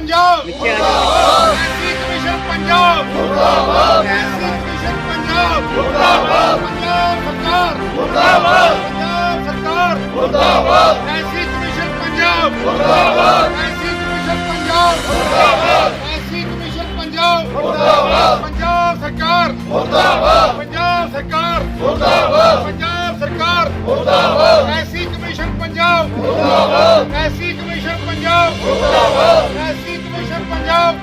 ਪੰਜਾਬ। ਮੁਰਦਾਬਾਦ S C commission Punjab. ਮੁਰਦਾਬਾਦ। S C commission Punjab. ਮੁਰਦਾਬਾਦ। ਪੰਜਾਬ ਸਰਕਾਰ। ਮੁਰਦਾਬਾਦ। ਪੰਜਾਬ ਸਰਕਾਰ। ਮੁਰਦਾਬਾਦ। S C commission Punjab. ਮੁਰਦਾਬਾਦ। S C commission Punjab. ਮੁਰਦਾਬਾਦ। S C commission Punjab. ਮੁਰਦਾਬਾਦ। ਪੰਜਾਬ ਸਰਕਾਰ। ਮੁਰਦਾਬਾਦ। ਪੰਜਾਬ ਸਰਕਾਰ। ਮੁਰਦਾਬਾਦ। ਪੰਜਾਬ ਸਰਕਾਰ। ਮੁਰਦਾਬਾਦ। S C commission Punjab. ਮੁਰਦਾਬਾਦ। S C commission Punjab. ਮੁਰਦਾਬਾਦ। ਐਸੀ ਪੰਜਾਬ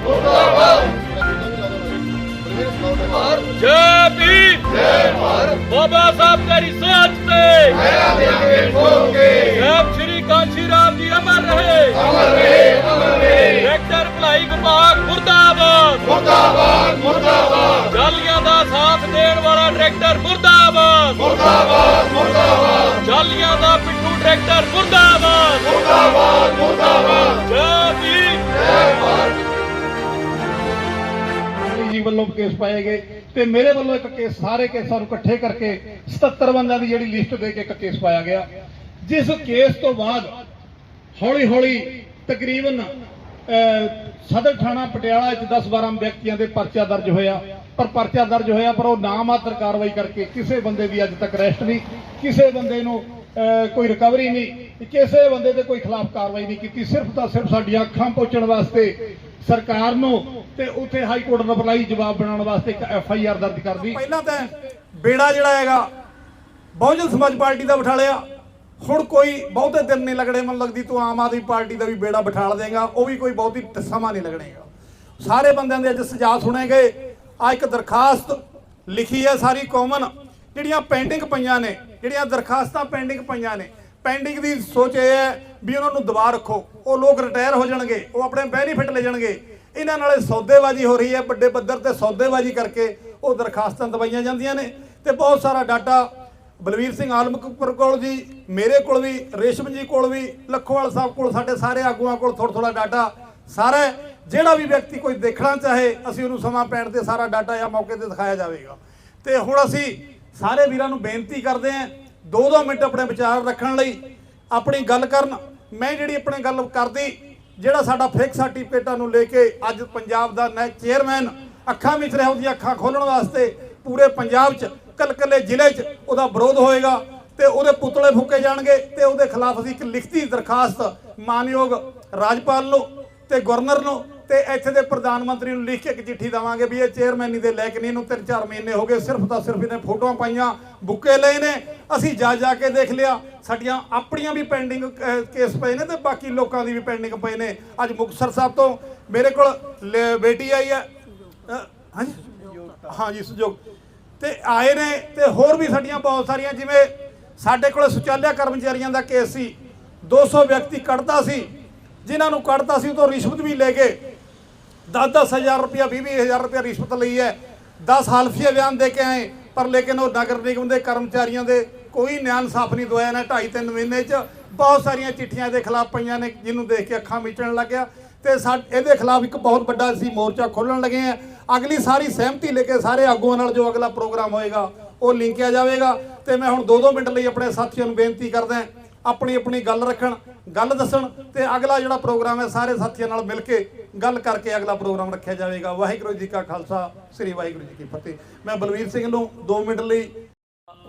ਜੈ ਭੀਮ ਜੈ ਭਾਰਤ। ਬਾਬਾ ਸਾਹਿਬ ਤੇਰੀ ਸੋਚ ਤੇ। ਮੇਰਾ ਦੇਾਂਗੇ ਠੋਕੇ ਜੈ ਸ਼੍ਰੀ ਕਾਂਸ਼ੀ ਰਾਮ ਜੀ ਅਮਰ ਰਹੇ। ਅਮਰ ਰਹੇ ਅਮਰ ਰਹੇ। ਡਾਕਟਰ ਭਲਾਈ ਵਿਭਾਗ ਮੁਰਦਾਬਾਦ। ਮੁਰਦਾਬਾਦ ਮੁਰਦਾਬਾਦ। ਜਾਲੀਆਂ ਦਾ ਸਾਥ ਦੇਣ ਵਾਲਾ ਡਾਇਰੈਕਟਰ ਮੁਰਦਾਬਾਦ। ਮੁਰਦਾਬਾਦ ਮੁਰਦਾਬਾਦ। ਜਾਲੀਆਂ ਦਾ ਪਿੱਠੂ ਡਾਇਰੈਕਟਰ ਮੁਰਦਾਬਾਦ। ਮੁਰਦਾਬਾਦ ਮੁਰਦਾਬਾਦ। ਵੱਲੋਂ ਕੇਸ ਪਾਏ ਗਏ ਤੇ ਮੇਰੇ ਵੱਲੋਂ ਇੱਕ ਕੇਸ ਸਾਰੇ ਕੇਸਾਂ ਨੂੰ ਇਕੱਠੇ ਕਰਕੇ 77 ਬੰਦਿਆਂ ਦੀ ਜਿਹੜੀ ਲਿਸਟ ਦੇ ਕੇ ਇੱਕ ਕੇਸ ਪਾਇਆ ਗਿਆ। ਜਿਸ ਕੇਸ ਤੋਂ ਬਾਅਦ ਹੌਲੀ ਹੌਲੀ ਤਕਰੀਬਨ ਸਦਰ ਥਾਣਾ ਪਟਿਆਲਾ ਵਿੱਚ 10-12 ਵਿਅਕਤੀਆਂ ਦੇ ਪਰਚਾ ਦਰਜ ਹੋਇਆ। ਪਰ ਪਰਚਾ ਦਰਜ ਹੋਇਆ ਪਰ ਉਹ ਨਾਮਾਤਰ ਕਾਰਵਾਈ ਕਰਕੇ ਕਿਸੇ ਬੰਦੇ ਦੀ ਅੱਜ ਤੱਕ ਅਰੈਸਟ ਨਹੀਂ ਕਿਸੇ ਬੰਦੇ ਨੂੰ ਅਹ, ਕੋਈ ਰਿਕਵਰੀ ਨਹੀਂ ਕਿਸੇ ਬੰਦੇ ਦੇ ਕੋਈ ਖਿਲਾਫ ਕਾਰਵਾਈ ਨਹੀਂ ਕੀਤੀ। ਸਿਰਫ ਤਾਂ ਸਿਰਫ ਸਾਡੀਆਂ ਅੱਖਾਂ ਪਹੁੰਚਣ ਵਾਸਤੇ ਸਰਕਾਰ ਨੂੰ ਤੇ ਉੱਥੇ ਹਾਈ ਕੋਰਟ ਦਾ ਬੁਲਾਈ ਜਵਾਬ ਬਣਾਉਣ ਵਾਸਤੇ ਇੱਕ ਐਫ ਆਈ ਆਰ ਦਰਜ ਕਰਦੀ ਪਹਿਲਾਂ ਤਾਂ ਬੇੜਾ ਜਿਹੜਾ ਹੈਗਾ, ਬਹੁਜਨ ਸਮਾਜ ਪਾਰਟੀ ਦਾ ਬਿਠਾ ਲਿਆ। ਹੁਣ ਕੋਈ ਬਹੁਤੇ ਦਿਨ ਨਹੀਂ ਲੱਗਣੇ, ਮਨ ਲੱਗਦੀ ਤੂੰ ਆਮ ਆਦਮੀ ਪਾਰਟੀ ਦਾ ਵੀ ਬੇੜਾ ਬਿਠਾ ਦੇਗਾ, ਉਹ ਵੀ ਕੋਈ ਬਹੁਤੀ ਸਮਾਂ ਨਹੀਂ ਲੱਗਣੇਗਾ। ਸਾਰੇ ਬੰਦਿਆਂ ਦੇ ਅੱਜ ਸਜਾ ਸੁਣੇ ਗਏ। ਆ ਇੱਕ ਦਰਖਾਸਤ ਲਿਖੀ ਹੈ ਸਾਰੀ ਕਾਮਨ, ਜਿਹੜੀਆਂ ਪੈਂਡਿੰਗ ਪਈਆਂ ਨੇ, ਜਿਹੜੀਆਂ ਦਰਖਾਸਤਾਂ ਪੈਂਡਿੰਗ ਪਈਆਂ ਨੇ। ਪੈਂਡਿੰਗ ਦੀ ਸੋਚ ਇਹ ਹੈ ਵੀ ਉਹਨਾਂ ਨੂੰ ਦਬਾ ਰੱਖੋ। ਉਹ ਲੋਕ ਰਿਟਾਇਰ ਹੋ ਜਾਣਗੇ, ਉਹ ਆਪਣੇ ਬੈਨੀਫਿਟ ਲੈ ਜਾਣਗੇ। ਇਹਨਾਂ ਨਾਲੇ ਸੌਦੇਬਾਜ਼ੀ ਹੋ ਰਹੀ ਹੈ, ਵੱਡੇ ਪੱਧਰ ਤੇ ਸੌਦੇਬਾਜ਼ੀ ਕਰਕੇ ਉਹ ਦਰਖਾਸਤਾਂ ਦਵਾਈਆਂ ਜਾਂਦੀਆਂ ਨੇ ਤੇ ਬਹੁਤ ਸਾਰਾ ਡਾਟਾ ਬਲਵੀਰ ਸਿੰਘ ਆਲਮਕਪੁਰ ਕੋਲ ਜੀ ਮੇਰੇ ਕੋਲ ਵੀ, ਰੇਸ਼ਮ ਜੀ ਕੋਲ ਵੀ, ਲੱਖੋਵਾਲ ਸਾਹਿਬ ਕੋਲ, ਸਾਡੇ ਸਾਰੇ ਆਗੂਆਂ ਕੋਲ ਥੋੜਾ ਥੋੜਾ ਡਾਟਾ ਸਾਰਾ ਜਿਹੜਾ ਵੀ ਵਿਅਕਤੀ ਕੋਈ ਦੇਖਣਾ ਚਾਹੇ, ਅਸੀਂ ਉਹਨੂੰ ਸਮਾਂ ਪੈਣ ਤੇ ਸਾਰਾ ਡਾਟਾ ਜਾਂ ਮੌਕੇ ਤੇ ਦਿਖਾਇਆ ਜਾਵੇਗਾ। ਤੇ ਹੁਣ ਅਸੀਂ ਸਾਰੇ ਵੀਰਾਂ ਨੂੰ ਬੇਨਤੀ ਕਰਦੇ ਆਂ 2-2 ਮਿੰਟ ਆਪਣੇ ਵਿਚਾਰ ਰੱਖਣ ਲਈ ਆਪਣੀ ਗੱਲ ਕਰਨ। ਮੈਂ ਜਿਹੜੀ ਆਪਣੀ ਗੱਲ ਕਰਦੀ, ਜਿਹੜਾ ਸਾਡਾ ਫੇਕ ਸਰਟੀਫਿਕੇਟਾਂ ਨੂੰ ਲੈ ਕੇ ਅੱਜ ਪੰਜਾਬ ਦਾ ਨੈ ਚੇਅਰਮੈਨ ਅੱਖਾਂ ਵਿੱਚ ਰਹੋ ਦੀ ਅੱਖਾਂ ਖੋਲਣ ਵਾਸਤੇ ਪੂਰੇ ਪੰਜਾਬ 'ਚ, ਕਲਕਲੇ ਜ਼ਿਲ੍ਹੇ 'ਚ ਉਹਦਾ ਵਿਰੋਧ ਹੋਏਗਾ ਤੇ ਉਹਦੇ ਪੁਤਲੇ ਫੁੱਕੇ ਜਾਣਗੇ ਤੇ ਉਹਦੇ ਖਿਲਾਫ ਅਸੀਂ ਇੱਕ ਲਿਖਤੀ ਦਰਖਾਸਤ ਮਾਨਯੋਗ ਰਾਜਪਾਲ ਨੂੰ ਤੇ ਗਵਰਨਰ ਨੂੰ ਤੇ ਇੱਥੇ ਦੇ ਪ੍ਰਧਾਨ ਮੰਤਰੀ ਨੂੰ ਲਿਖ ਕੇ ਇੱਕ ਚਿੱਠੀ ਦਵਾਂਗੇ ਵੀ ਇਹ ਚੇਅਰਮੈਨੀ ਦੇ ਲੈ ਕੇ ਨਹੀਂ ਇਹਨੂੰ ਤਿੰਨ ਚਾਰ ਮਹੀਨੇ ਹੋ ਗਏ ਸਿਰਫ ਤਾਂ ਸਿਰਫ ਇਹਨੇ ਫੋਟੋਆਂ ਪਾਈਆਂ ਬੁੱਕੇ ਲਏ ਨੇ। ਅਸੀਂ ਜਾ ਜਾ ਕੇ ਦੇਖ ਲਿਆ ਸਾਡੀਆਂ ਆਪਣੀਆਂ ਵੀ ਪੈਂਡਿੰਗ ਕੇਸ ਪਏ ਨੇ ਤੇ ਬਾਕੀ ਲੋਕਾਂ ਦੀ ਵੀ ਪੈਂਡਿੰਗ ਪਏ ਨੇ। ਅੱਜ ਮੁਕਤਸਰ ਸਾਹਿਬ ਤੋਂ ਮੇਰੇ ਕੋਲ ਲ- ਬੇਟੀ ਆਈ ਹੈ। ਅ, ਹਾਂਜੀ? ਹਾਂਜੀ ਸੁਜੋਗ। ਤੇ ਆਏ ਨੇ ਤੇ ਹੋਰ ਵੀ ਸਾਡੀਆਂ ਬਹੁਤ ਸਾਰੀਆਂ ਜਿਵੇਂ ਸਾਡੇ ਕੋਲ ਸੁਚਾਲਿਆ ਕਰਮਚਾਰੀਆਂ ਦਾ ਕੇਸ ਸੀ। 200 ਵਿਅਕਤੀ ਕੱਢਦਾ ਸੀ ਜਿਨ੍ਹਾਂ ਨੂੰ ਕੱਢਦਾ ਸੀ ਉਹ ਤੋਂ ਰਿਸ਼ਵਤ ਵੀ ਲੈ ਕੇ 10-10 ਹਜ਼ਾਰ ਰੁਪਇਆ 20 ਹਜ਼ਾਰ ਰੁਪਇਆ ਰਿਸ਼ਵਤ ਲਈ ਹੈ। 10 ਹਲਫੀਆ ਬਿਆਨ ਦੇ ਕੇ ਆਏ, ਪਰ ਲੇਕਿਨ ਉਹ ਨਗਰ ਨਿਗਮ ਦੇ ਕਰਮਚਾਰੀਆਂ ਦੇ ਕੋਈ ਨਿਆਂ ਇਨਸਾਫ ਨਹੀਂ ਦਵਾਇਆ ਨਾ 2.5-3 ਮਹੀਨੇ ਚ। ਬਹੁਤ ਸਾਰੀਆਂ ਚਿੱਠੀਆਂ ਦੇ ਖਿਲਾਫ ਪਈਆਂ ਨੇ, ਜਿਹਨੂੰ ਦੇਖ ਕੇ ਅੱਖਾਂ ਮੀਚਣ ਲੱਗਿਆ। ਤੇ ਸਾ ਇਹਦੇ ਖਿਲਾਫ ਇੱਕ ਬਹੁਤ ਵੱਡਾ ਅਸੀਂ ਮੋਰਚਾ ਖੋਲਣ ਲੱਗੇ ਆ ਅਗਲੀ ਸਾਰੀ ਸਹਿਮਤੀ ਲੈ ਕੇ ਸਾਰੇ ਆਗੂਆਂ ਨਾਲ ਜੋ ਅਗਲਾ ਪ੍ਰੋਗਰਾਮ ਹੋਏਗਾ, ਉਹ ਲਿੰਕਿਆ ਜਾਵੇਗਾ। ਤੇ ਮੈਂ ਹੁਣ 2-2 ਮਿੰਟ ਲਈ ਆਪਣੇ ਸਾਥੀਆਂ ਨੂੰ ਬੇਨਤੀ ਕਰਦਾ ਆਪਣੀ ਆਪਣੀ ਗੱਲ ਰੱਖਣ, ਗੱਲ ਦੱਸਣ ਤੇ ਅਗਲਾ ਜਿਹੜਾ ਪ੍ਰੋਗਰਾਮ ਹੈ, ਸਾਰੇ ਸਾਥੀਆਂ ਨਾਲ ਮਿਲ ਕੇ ਗੱਲ ਕਰਕੇ ਅਗਲਾ ਪ੍ਰੋਗਰਾਮ ਰੱਖਿਆ ਜਾਵੇਗਾ। ਵਾਹਿਗੁਰੂ ਜੀ ਕਾ ਖਾਲਸਾ, ਸ੍ਰੀ ਵਾਹਿਗੁਰੂ ਜੀ ਕੀ ਫਤਿਹ। ਮੈਂ ਬਲਵੀਰ ਸਿੰਘ ਨੂੰ 2 ਮਿੰਟ ਲਈ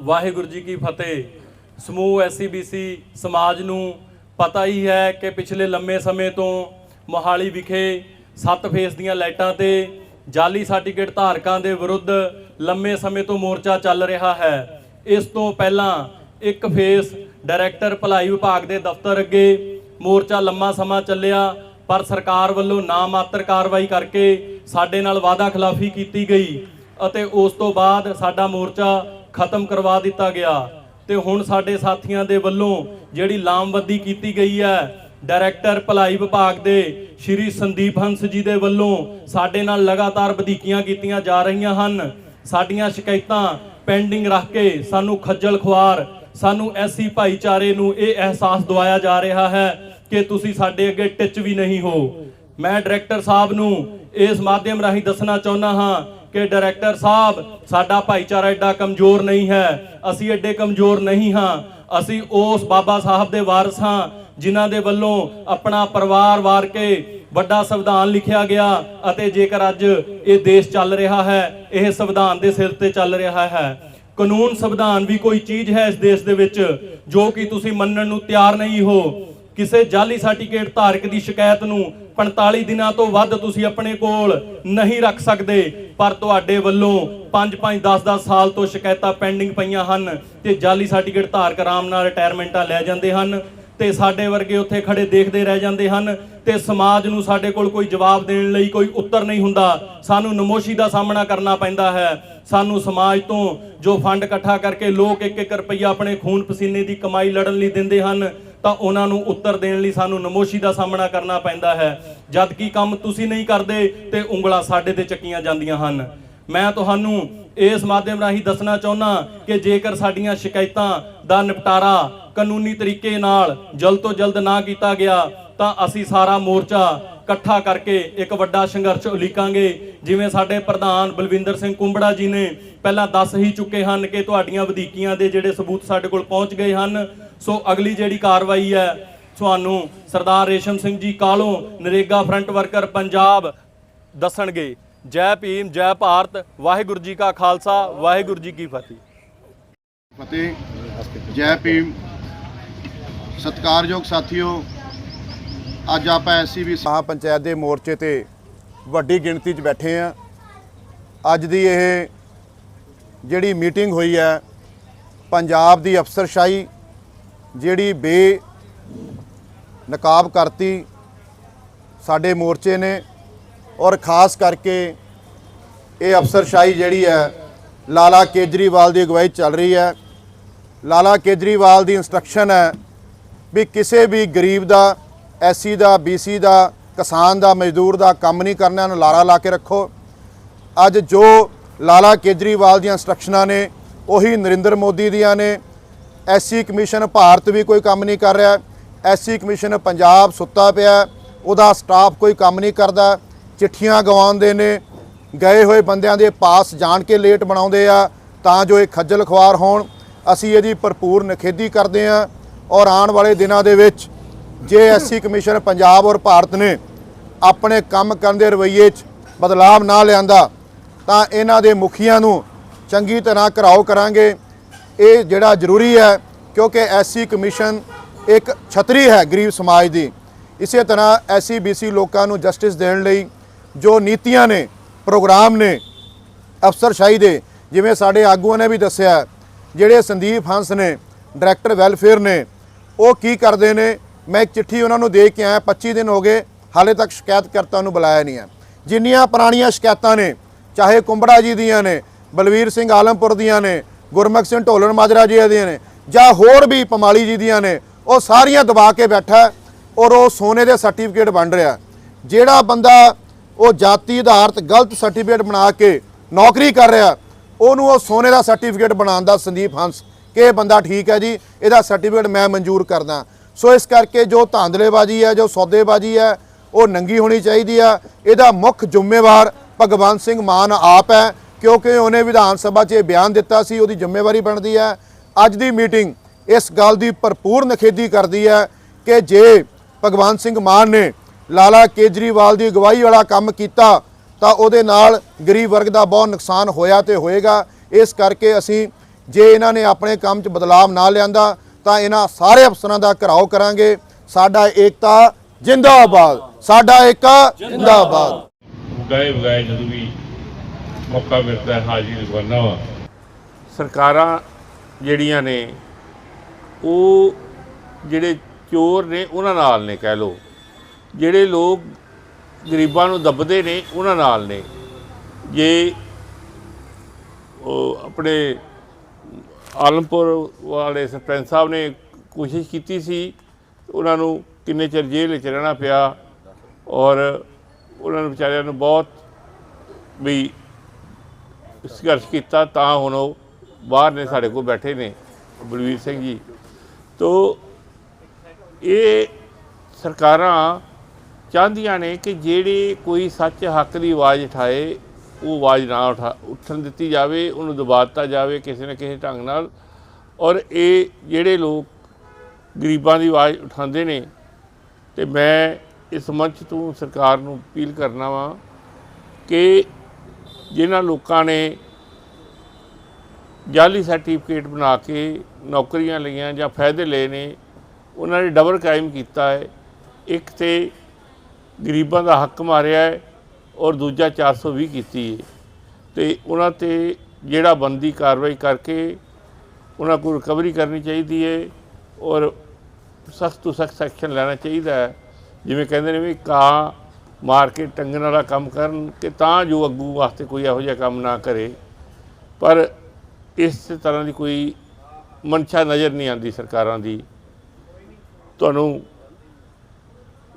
ਵਾਹਿਗੁਰੂ ਜੀ ਕੀ ਫਤਿਹ। ਸਮੂਹ ਐਸਸੀਬੀਸੀ ਸਮਾਜ ਨੂੰ ਪਤਾ ਹੀ ਹੈ ਕਿ ਪਿਛਲੇ ਲੰਮੇ ਸਮੇਂ ਤੋਂ ਮੋਹਾਲੀ ਵਿਖੇ ਸੱਤ ਫੇਸ ਦੀਆਂ ਲਾਈਟਾਂ ਤੇ ਜਾਲੀ ਸਰਟੀਫਿਕੇਟ ਧਾਰਕਾਂ ਦੇ ਵਿਰੁੱਧ ਲੰਮੇ ਸਮੇਂ ਤੋਂ ਮੋਰਚਾ ਚੱਲ ਰਿਹਾ ਹੈ। ਇਸ ਤੋਂ ਪਹਿਲਾਂ ਇੱਕ ਫੇਸ ਡਾਇਰੈਕਟਰ ਭਲਾਈ ਵਿਭਾਗ ਦੇ ਦਫ਼ਤਰ ਅੱਗੇ ਮੋਰਚਾ ਲੰਮਾ ਸਮਾਂ ਚੱਲਿਆ, ਪਰ ਸਰਕਾਰ ਵੱਲੋਂ ਨਾ ਮਾਤਰ ਕਾਰਵਾਈ ਕਰਕੇ ਸਾਡੇ ਨਾਲ ਵਾਅਦਾ ਖਿਲਾਫੀ ਕੀਤੀ ਗਈ ਅਤੇ ਉਸ ਤੋਂ ਬਾਅਦ ਸਾਡਾ ਮੋਰਚਾ ਖਤਮ ਕਰਵਾ ਦਿੱਤਾ ਗਿਆ। ਤੇ ਹੁਣ ਸਾਡੇ ਸਾਥੀਆਂ ਦੇ ਵੱਲੋਂ ਜਿਹੜੀ ਲਾਮਬੰਦੀ ਕੀਤੀ ਗਈ ਹੈ, ਡਾਇਰੈਕਟਰ ਭਲਾਈ ਵਿਭਾਗ ਦੇ ਸ਼੍ਰੀ ਸੰਦੀਪ ਹੰਸ ਜੀ ਦੇ ਵੱਲੋਂ ਸਾਡੇ ਨਾਲ ਲਗਾਤਾਰ ਵਧੀਕੀਆਂ ਕੀਤੀਆਂ ਜਾ ਰਹੀਆਂ ਹਨ। ਸਾਡੀਆਂ ਸ਼ਿਕਾਇਤਾਂ ਪੈਂਡਿੰਗ ਰੱਖ ਕੇ ਸਾਨੂੰ ਖੱਜਲ ਖੁਆਰ ਸਾਨੂੰ ਐਸੀ ਭਾਈਚਾਰੇ ਨੂੰ ਇਹ ਅਹਿਸਾਸ ਦਵਾਇਆ ਜਾ ਰਿਹਾ ਹੈ ਕਿ ਤੁਸੀਂ ਸਾਡੇ ਅੱਗੇ ਟਿੱਚ ਵੀ ਨਹੀਂ ਹੋ। ਮੈਂ ਡਾਇਰੈਕਟਰ ਸਾਹਿਬ ਨੂੰ ਇਸ ਮਾਧਿਅਮ ਰਾਹੀਂ ਦੱਸਣਾ ਚਾਹੁੰਦਾ ਹਾਂ ਕਿ ਡਾਇਰੈਕਟਰ ਸਾਹਿਬ, ਸਾਡਾ ਭਾਈਚਾਰਾ ਐਡਾ ਕਮਜ਼ੋਰ ਨਹੀਂ ਹੈ। ਅਸੀਂ ਐਡੇ ਕਮਜ਼ੋਰ ਨਹੀਂ ਹਾਂ। ਅਸੀਂ ਉਸ ਬਾਬਾ ਸਾਹਿਬ ਦੇ ਵਾਰਸ ਹਾਂ, ਜਿਨ੍ਹਾਂ ਦੇ ਵੱਲੋਂ ਆਪਣਾ ਪਰਿਵਾਰ ਵਾਰ ਕੇ ਵੱਡਾ ਸੰਵਿਧਾਨ ਲਿਖਿਆ ਗਿਆ ਅਤੇ ਜੇਕਰ ਅੱਜ ਇਹ ਦੇਸ਼ ਚੱਲ ਰਿਹਾ ਹੈ, ਇਹ ਸੰਵਿਧਾਨ ਦੇ ਸਿਰ ਤੇ ਚੱਲ ਰਿਹਾ ਹੈ। ਕਾਨੂੰਨ ਸੰਵਿਧਾਨ ਵੀ ਕੋਈ ਚੀਜ਼ ਹੈ ਇਸ ਦੇਸ਼ ਦੇ ਵਿੱਚ ਜੋ ਕਿ ਤੁਸੀਂ ਮੰਨਣ ਨੂੰ ਤਿਆਰ ਨਹੀਂ ਹੋ। ਕਿਸੇ ਜਾਲੀ ਸਰਟੀਫਿਕੇਟ ਧਾਰਕ ਦੀ ਸ਼ਿਕਾਇਤ ਨੂੰ 45 ਦਿਨਾਂ ਤੋਂ ਵੱਧ ਤੁਸੀਂ ਆਪਣੇ ਕੋਲ ਨਹੀਂ ਰੱਖ ਸਕਦੇ। ਪਰ ਤੁਹਾਡੇ ਵੱਲੋਂ 5-5 10-10 ਸਾਲ ਤੋਂ ਸ਼ਿਕਾਇਤਾਂ ਪੈਂਡਿੰਗ ਪਈਆਂ ਹਨ ਤੇ ਜਾਲੀ ਸਰਟੀਫਿਕੇਟ ਧਾਰਕ ਆਰਾਮ ਨਾਲ ਰਿਟਾਇਰਮੈਂਟਾਂ ਲੈ ਜਾਂਦੇ ਹਨ। ਤੇ ਸਾਡੇ ਵਰਗੇ ਉੱਥੇ ਖੜੇ ਦੇਖਦੇ ਰਹਿ ਜਾਂਦੇ ਹਨ ਤੇ ਸਮਾਜ ਨੂੰ ਸਾਡੇ ਕੋਲ ਕੋਈ ਜਵਾਬ ਦੇਣ ਲਈ ਕੋਈ ਉੱਤਰ ਨਹੀਂ ਹੁੰਦਾ। ਸਾਨੂੰ ਨਮੋਸ਼ੀ ਦਾ ਸਾਹਮਣਾ ਕਰਨਾ ਪੈਂਦਾ ਹੈ। ਸਾਨੂੰ ਸਮਾਜ ਤੋਂ ਜੋ ਫੰਡ ਇਕੱਠਾ ਕਰਕੇ ਲੋਕ ਇੱਕ ਇੱਕ ਰੁਪਈਆ ਆਪਣੇ ਖੂਨ ਪਸੀਨੇ ਦੀ ਕਮਾਈ ਲੜਨ ਲਈ ਦਿੰਦੇ ਹਨ, ਤਾਂ ਉਹਨਾਂ ਨੂੰ ਉੱਤਰ ਦੇਣ ਲਈ ਸਾਨੂੰ ਨਮੋਸ਼ੀ ਦਾ ਸਾਹਮਣਾ ਕਰਨਾ ਪੈਂਦਾ ਹੈ। ਜਦ ਕਿ ਕੰਮ ਤੁਸੀਂ ਨਹੀਂ ਕਰਦੇ, ਤੇ ਉਂਗਲਾਂ ਸਾਡੇ ਤੇ ਚੱਕੀਆਂ ਜਾਂਦੀਆਂ ਹਨ। ਮੈਂ ਤੁਹਾਨੂੰ ਇਸ ਮਾਧਿਅਮ ਰਾਹੀਂ ਦੱਸਣਾ ਚਾਹੁੰਦਾ ਕਿ ਜੇਕਰ ਸਾਡੀਆਂ ਸ਼ਿਕਾਇਤਾਂ ਦਾ ਨਿਪਟਾਰਾ ਕਾਨੂੰਨੀ ਤਰੀਕੇ ਨਾਲ ਜਲਦ ਤੋਂ ਜਲਦ ਨਾ ਕੀਤਾ ਗਿਆ, ਤਾਂ ਅਸੀਂ ਸਾਰਾ ਮੋਰਚਾ ਇਕੱਠਾ ਕਰਕੇ ਇੱਕ ਵੱਡਾ ਸੰਘਰਸ਼ ਉਲੀਕਾਂਗੇ। ਜਿਵੇਂ ਸਾਡੇ ਪ੍ਰਧਾਨ ਬਲਵਿੰਦਰ ਸਿੰਘ ਕੁੰਬੜਾ ਜੀ ਨੇ ਪਹਿਲਾਂ ਦੱਸ ਹੀ ਚੁੱਕੇ ਹਨ ਕਿ ਤੁਹਾਡੀਆਂ ਵਧੀਕੀਆਂ ਦੇ ਜਿਹੜੇ ਸਬੂਤ ਸਾਡੇ ਕੋਲ ਪਹੁੰਚ ਗਏ ਹਨ। ਸੋ ਅਗਲੀ ਜਿਹੜੀ ਕਾਰਵਾਈ ਹੈ, ਤੁਹਾਨੂੰ ਸਰਦਾਰ ਰੇਸ਼ਮ ਸਿੰਘ ਜੀ ਕਾਲੋਂ ਨਰੇਗਾ ਫਰੰਟ ਵਰਕਰ ਪੰਜਾਬ ਦੱਸਣਗੇ। ਜੈ ਭੀਮ, ਜੈ ਭਾਰਤ, ਵਾਹਿਗੁਰੂ ਜੀ ਕਾ ਖਾਲਸਾ, ਵਾਹਿਗੁਰੂ ਜੀ ਕੀ ਫਤਿਹ। ਫਤਿਹ, ਜੈ ਭੀਮ। ਸਤਿਕਾਰਯੋਗ ਸਾਥੀਓ, ਅੱਜ ਆਪਾਂ ਐਸਸੀਬੀ ਸਾਹ ਪੰਚਾਇਤ ਦੇ ਮੋਰਚੇ ਤੇ ਵੱਡੀ ਗਿਣਤੀ 'ਚ ਬੈਠੇ ਆ ਅੱਜ ਦੀ ਇਹ ਜਿਹੜੀ ਮੀਟਿੰਗ ਹੋਈ ਹੈ, ਪੰਜਾਬ ਦੀ ਅਫਸਰਸ਼ਾਹੀ, ਜਿਹੜੀ ਬੇ ਨਕਾਬ ਕਰਤੀ ਸਾਡੇ ਮੋਰਚੇ ਨੇ ਔਰ ਖਾਸ ਕਰਕੇ ਇਹ ਅਫਸਰਸ਼ਾਹੀ ਜਿਹੜੀ ਹੈ, ਲਾਲਾ ਕੇਜਰੀਵਾਲ ਦੀ ਅਗਵਾਈ ਚੱਲ ਰਹੀ ਹੈ। ਲਾਲਾ ਕੇਜਰੀਵਾਲ ਦੀ ਇਨਸਟਰਕਸ਼ਨ ਹੈ ਵੀ ਕਿਸੇ ਵੀ ਗਰੀਬ ਦਾ ਐਸਸੀ ਦਾ ਬੀਸੀ ਦਾ, ਕਿਸਾਨ ਦਾ, ਮਜ਼ਦੂਰ ਦਾ ਕੰਮ ਨਹੀਂ ਕਰਨਾ ਨੂੰ ਲਾਰਾ ਲਾ ਕੇ ਰੱਖੋ। ਅੱਜ ਜੋ ਲਾਲਾ ਕੇਜਰੀਵਾਲ ਦੀਆਂ ਇਨਸਟਰਕਸ਼ਨਾਂ ਨੇ, ਉਹੀ ਨਰਿੰਦਰ ਮੋਦੀ ਦੀਆਂ ਨੇ। ਐਸਸੀ ਕਮਿਸ਼ਨ ਭਾਰਤ ਵੀ ਕੋਈ ਕੰਮ ਨਹੀਂ ਕਰ ਰਿਹਾ। ਐਸਸੀ ਕਮਿਸ਼ਨ ਪੰਜਾਬ ਸੁੱਤਾ ਪਿਆ। ਉਹਦਾ ਸਟਾਫ ਕੋਈ ਕੰਮ ਨਹੀਂ ਕਰਦਾ। ਚਿੱਠੀਆਂ ਗਵਾਉਂਦੇ ਨੇ, ਗਏ ਹੋਏ ਬੰਦਿਆਂ ਦੇ ਪਾਸ ਜਾਣ ਕੇ ਲੇਟ ਬਣਾਉਂਦੇ ਆ, ਤਾਂ ਜੋ ਇਹ ਖੱਜਲ ਖੁਆਰ ਹੋਣ। ਅਸੀਂ ਇਹਦੀ ਭਰਪੂਰ ਨਿਖੇਧੀ ਕਰਦੇ ਹਾਂ ਔਰ ਆਉਣ ਵਾਲੇ ਦਿਨਾਂ ਦੇ ਵਿੱਚ ਜੇ ਐਸਸੀ ਕਮਿਸ਼ਨ ਪੰਜਾਬ ਔਰ ਭਾਰਤ ਨੇ ਆਪਣੇ ਕੰਮ ਕਰਨ ਦੇ ਰਵੱਈਏ 'ਚ ਬਦਲਾਵ ਨਾ ਲਿਆਂਦਾ, ਤਾਂ ਇਹਨਾਂ ਦੇ ਮੁਖੀਆਂ ਨੂੰ ਚੰਗੀ ਤਰ੍ਹਾਂ ਘਰਾਓ ਕਰਾਂਗੇ। ਇਹ ਜਿਹੜਾ ਜ਼ਰੂਰੀ ਹੈ, ਕਿਉਂਕਿ ਐਸਸੀ ਕਮਿਸ਼ਨ ਇੱਕ ਛਤਰੀ ਹੈ ਗਰੀਬ ਸਮਾਜ ਦੀ। ਇਸੇ ਤਰ੍ਹਾਂ ਐਸਸੀ ਬੀਸੀ ਲੋਕਾਂ ਨੂੰ ਜਸਟਿਸ ਦੇਣ ਲਈ ਜੋ ਨੀਤੀਆਂ ਨੇ, ਪ੍ਰੋਗਰਾਮ ਨੇ, ਅਫਸਰਸ਼ਾਹੀ ਦੇ, ਜਿਵੇਂ ਸਾਡੇ ਆਗੂਆਂ ਨੇ ਵੀ ਦੱਸਿਆ, ਜਿਹੜੇ ਸੰਦੀਪ ਹੰਸ ਨੇ, ਡਾਇਰੈਕਟਰ ਵੈਲਫੇਅਰ ਨੇ, ਉਹ ਕੀ ਕਰਦੇ ਨੇ, ਮੈਂ ਇੱਕ ਚਿੱਠੀ ਉਹਨਾਂ ਨੂੰ ਦੇ ਕੇ ਆਇਆ 25 ਦਿਨ ਹੋ ਗਏ, ਹਾਲੇ ਤੱਕ ਸ਼ਿਕਾਇਤਕਰਤਾ ਨੂੰ ਬੁਲਾਇਆ ਨਹੀਂ ਹੈ। ਜਿੰਨੀਆਂ ਪੁਰਾਣੀਆਂ ਸ਼ਿਕਾਇਤਾਂ ਨੇ, ਚਾਹੇ ਕੁੰਬੜਾ ਜੀ ਦੀਆਂ ਨੇ, ਬਲਵੀਰ ਸਿੰਘ ਆਲਮਪੁਰ ਦੀਆਂ ਨੇ, ਗੁਰਮੁਖ ਸਿੰਘ ਢੋਲਣ ਮਾਜਰਾ ਜੀ ਦੀਆਂ ਨੇ, ਜਾਂ ਹੋਰ ਵੀ ਪਮਾਲੀ ਜੀ ਦੀਆਂ ਨੇ, ਉਹ ਸਾਰੀਆਂ ਦਬਾ ਕੇ ਬੈਠਾ ਔਰ ਉਹ ਸੋਨੇ ਦੇ ਸਰਟੀਫਿਕੇਟ ਬਣ ਰਿਹਾ ਜਿਹੜਾ ਬੰਦਾ ਉਹ ਜਾਤੀ ਆਧਾਰਿਤ ਗਲਤ ਸਰਟੀਫਿਕੇਟ ਬਣਾ ਕੇ ਨੌਕਰੀ ਕਰ ਰਿਹਾ। ਉਹਨੂੰ ਉਹ ਸੋਨੇ ਦਾ ਸਰਟੀਫਿਕੇਟ ਬਣਾਉਣ ਦਾ ਸੰਦੀਪ ਹੰਸ। ਕਿ ਇਹ ਬੰਦਾ ਠੀਕ ਹੈ ਜੀ, ਇਹਦਾ ਸਰਟੀਫਿਕੇਟ ਮੈਂ ਮਨਜ਼ੂਰ ਕਰਦਾ। ਸੋ ਇਸ ਕਰਕੇ ਜੋ ਧਾਂਦਲੇਬਾਜ਼ੀ ਹੈ, ਜੋ ਸੌਦੇਬਾਜ਼ੀ ਹੈ, ਉਹ ਨੰਗੀ ਹੋਣੀ ਚਾਹੀਦੀ ਆ। ਇਹਦਾ ਮੁੱਖ ਜ਼ਿੰਮੇਵਾਰ ਭਗਵੰਤ ਸਿੰਘ ਮਾਨ ਆਪ ਹੈ, ਕਿਉਂਕਿ ਉਹਨੇ ਵਿਧਾਨ ਸਭਾ 'ਚ ਇਹ ਬਿਆਨ ਦਿੱਤਾ ਸੀ, ਉਹਦੀ ਜ਼ਿੰਮੇਵਾਰੀ ਬਣਦੀ ਹੈ। ਅੱਜ ਦੀ ਮੀਟਿੰਗ ਇਸ ਗੱਲ ਦੀ ਭਰਪੂਰ ਨਿਖੇਧੀ ਕਰਦੀ ਹੈ ਕਿ ਜੇ ਭਗਵੰਤ ਸਿੰਘ ਮਾਨ ਨੇ ਲਾਲਾ ਕੇਜਰੀਵਾਲ ਦੀ ਅਗਵਾਈ ਵਾਲਾ ਕੰਮ ਕੀਤਾ, ਤਾਂ ਉਹਦੇ ਨਾਲ ਗਰੀਬ ਵਰਗ ਦਾ ਬਹੁਤ ਨੁਕਸਾਨ ਹੋਇਆ ਤੇ ਹੋਏਗਾ। ਇਸ ਕਰਕੇ ਅਸੀਂ ਜੇ ਇਹਨਾਂ ਨੇ ਆਪਣੇ ਕੰਮ 'ਚ ਬਦਲਾਵ ਨਾ ਲਿਆਂਦਾ, ਤਾਂ ਇਹਨਾਂ ਸਾਰੇ ਅਫਸਰਾਂ ਦਾ ਘਰਾਓ ਕਰਾਂਗੇ। ਸਾਡਾ ਏਕਤਾ ਜਿੰਦਾਬਾਦ। ਸਾਡਾ ਏਕਾ ਜਿੰਦਾਬਾਦ। ਗਏ ਬਗਾਏ ਜਦੋਂ ਵੀ ਮੌਕਾ ਮਿਲਦਾ ਹੈ ਹਾਜ਼ਰੀ ਵਾ। ਸਰਕਾਰਾਂ ਜਿਹੜੀਆਂ ਨੇ, ਉਹ ਜਿਹੜੇ ਚੋਰ ਨੇ, ਉਹਨਾਂ ਨਾਲ ਨੇ ਕਹਿ ਲੋ ਜਿਹੜੇ ਲੋਕ ਗਰੀਬਾਂ ਨੂੰ ਦੱਬਦੇ ਨੇ, ਉਹਨਾਂ ਨਾਲ ਨੇ। ਜੇ ਉਹ ਆਪਣੇ ਆਲਮਪੁਰ ਵਾਲੇ ਸਰਪੰਚ ਸਾਹਿਬ ਨੇ ਕੋਸ਼ਿਸ਼ ਕੀਤੀ ਸੀ, ਉਹਨਾਂ ਨੂੰ ਕਿੰਨੇ ਚਿਰ ਜੇਲ੍ਹ ਵਿੱਚ ਰਹਿਣਾ ਪਿਆ ਔਰ ਉਹਨਾਂ ਨੂੰ ਵਿਚਾਰਿਆਂ ਨੂੰ ਬਹੁਤ ਵੀ ਸੰਘਰਸ਼ ਕੀਤਾ, ਤਾਂ ਹੁਣ ਉਹ ਬਾਹਰ ਨੇ, ਸਾਡੇ ਕੋਲ ਬੈਠੇ ਨੇ, ਬਲਵੀਰ ਸਿੰਘ ਜੀ। ਤੋ ਇਹ ਸਰਕਾਰਾਂ ਚਾਹੁੰਦੀਆਂ ਨੇ ਕਿ ਜਿਹੜੇ ਕੋਈ ਸੱਚ ਹੱਕ ਦੀ ਆਵਾਜ਼ ਉਠਾਏ, ਉਹ ਆਵਾਜ਼ ਨਾ ਉਠਾ, ਉੱਠਣ ਦਿੱਤੀ ਜਾਵੇ, ਉਹਨੂੰ ਦਬਾ ਦਿੱਤਾ ਜਾਵੇ ਕਿਸੇ ਨਾ ਕਿਸੇ ਢੰਗ ਨਾਲ। ਔਰ ਇਹ ਜਿਹੜੇ ਲੋਕ ਗਰੀਬਾਂ ਦੀ ਆਵਾਜ਼ ਉਠਾਉਂਦੇ ਨੇ, ਤੇ ਮੈਂ ਇਸ ਮੰਚ ਤੋਂ ਸਰਕਾਰ ਨੂੰ ਅਪੀਲ ਕਰਨਾ ਵਾ ਕਿ ਜਿਨ੍ਹਾਂ ਲੋਕਾਂ ਨੇ ਜਾਲੀ ਸਰਟੀਫਿਕੇਟ ਬਣਾ ਕੇ ਨੌਕਰੀਆਂ ਲਈਆਂ ਜਾਂ ਫਾਇਦੇ ਲਏ ਨੇ, ਉਹਨਾਂ ਨੇ ਡਬਲ ਕ੍ਰਾਈਮ ਕੀਤਾ ਹੈ। ਇੱਕ ਤੇ ਗਰੀਬਾਂ ਦਾ ਹੱਕ ਮਾਰਿਆ ਹੈ ਔਰ ਦੂਜਾ 420 ਕੀਤੀ ਹੈ। ਤੇ ਉਹਨਾਂ ਤੇ ਜਿਹੜਾ ਬੰਦੀ ਕਾਰਵਾਈ ਕਰਕੇ ਉਹਨਾਂ ਕੋਲ ਰਿਕਵਰੀ ਕਰਨੀ ਚਾਹੀਦੀ ਹੈ ਔਰ ਸਖਤ ਤੋਂ ਸਖਤ ਐਕਸ਼ਨ ਲੈਣਾ ਚਾਹੀਦਾ ਹੈ। ਜਿਵੇਂ ਕਹਿੰਦੇ ਨੇ ਵੀ ਕਾਂ ਮਾਰ ਕੇ ਟੰਗਣ ਵਾਲਾ ਕੰਮ ਕਰਨ ਕਿ ਤਾਂ ਜੋ ਅੱਗੂ ਵਾਸਤੇ ਕੋਈ ਇਹੋ ਜਿਹਾ ਕੰਮ ਨਾ ਕਰੇ। ਪਰ ਇਸ ਤਰ੍ਹਾਂ ਦੀ ਕੋਈ ਮਨਸ਼ਾ ਨਜ਼ਰ ਨਹੀਂ ਆਉਂਦੀ ਸਰਕਾਰਾਂ ਦੀ। ਤੁਹਾਨੂੰ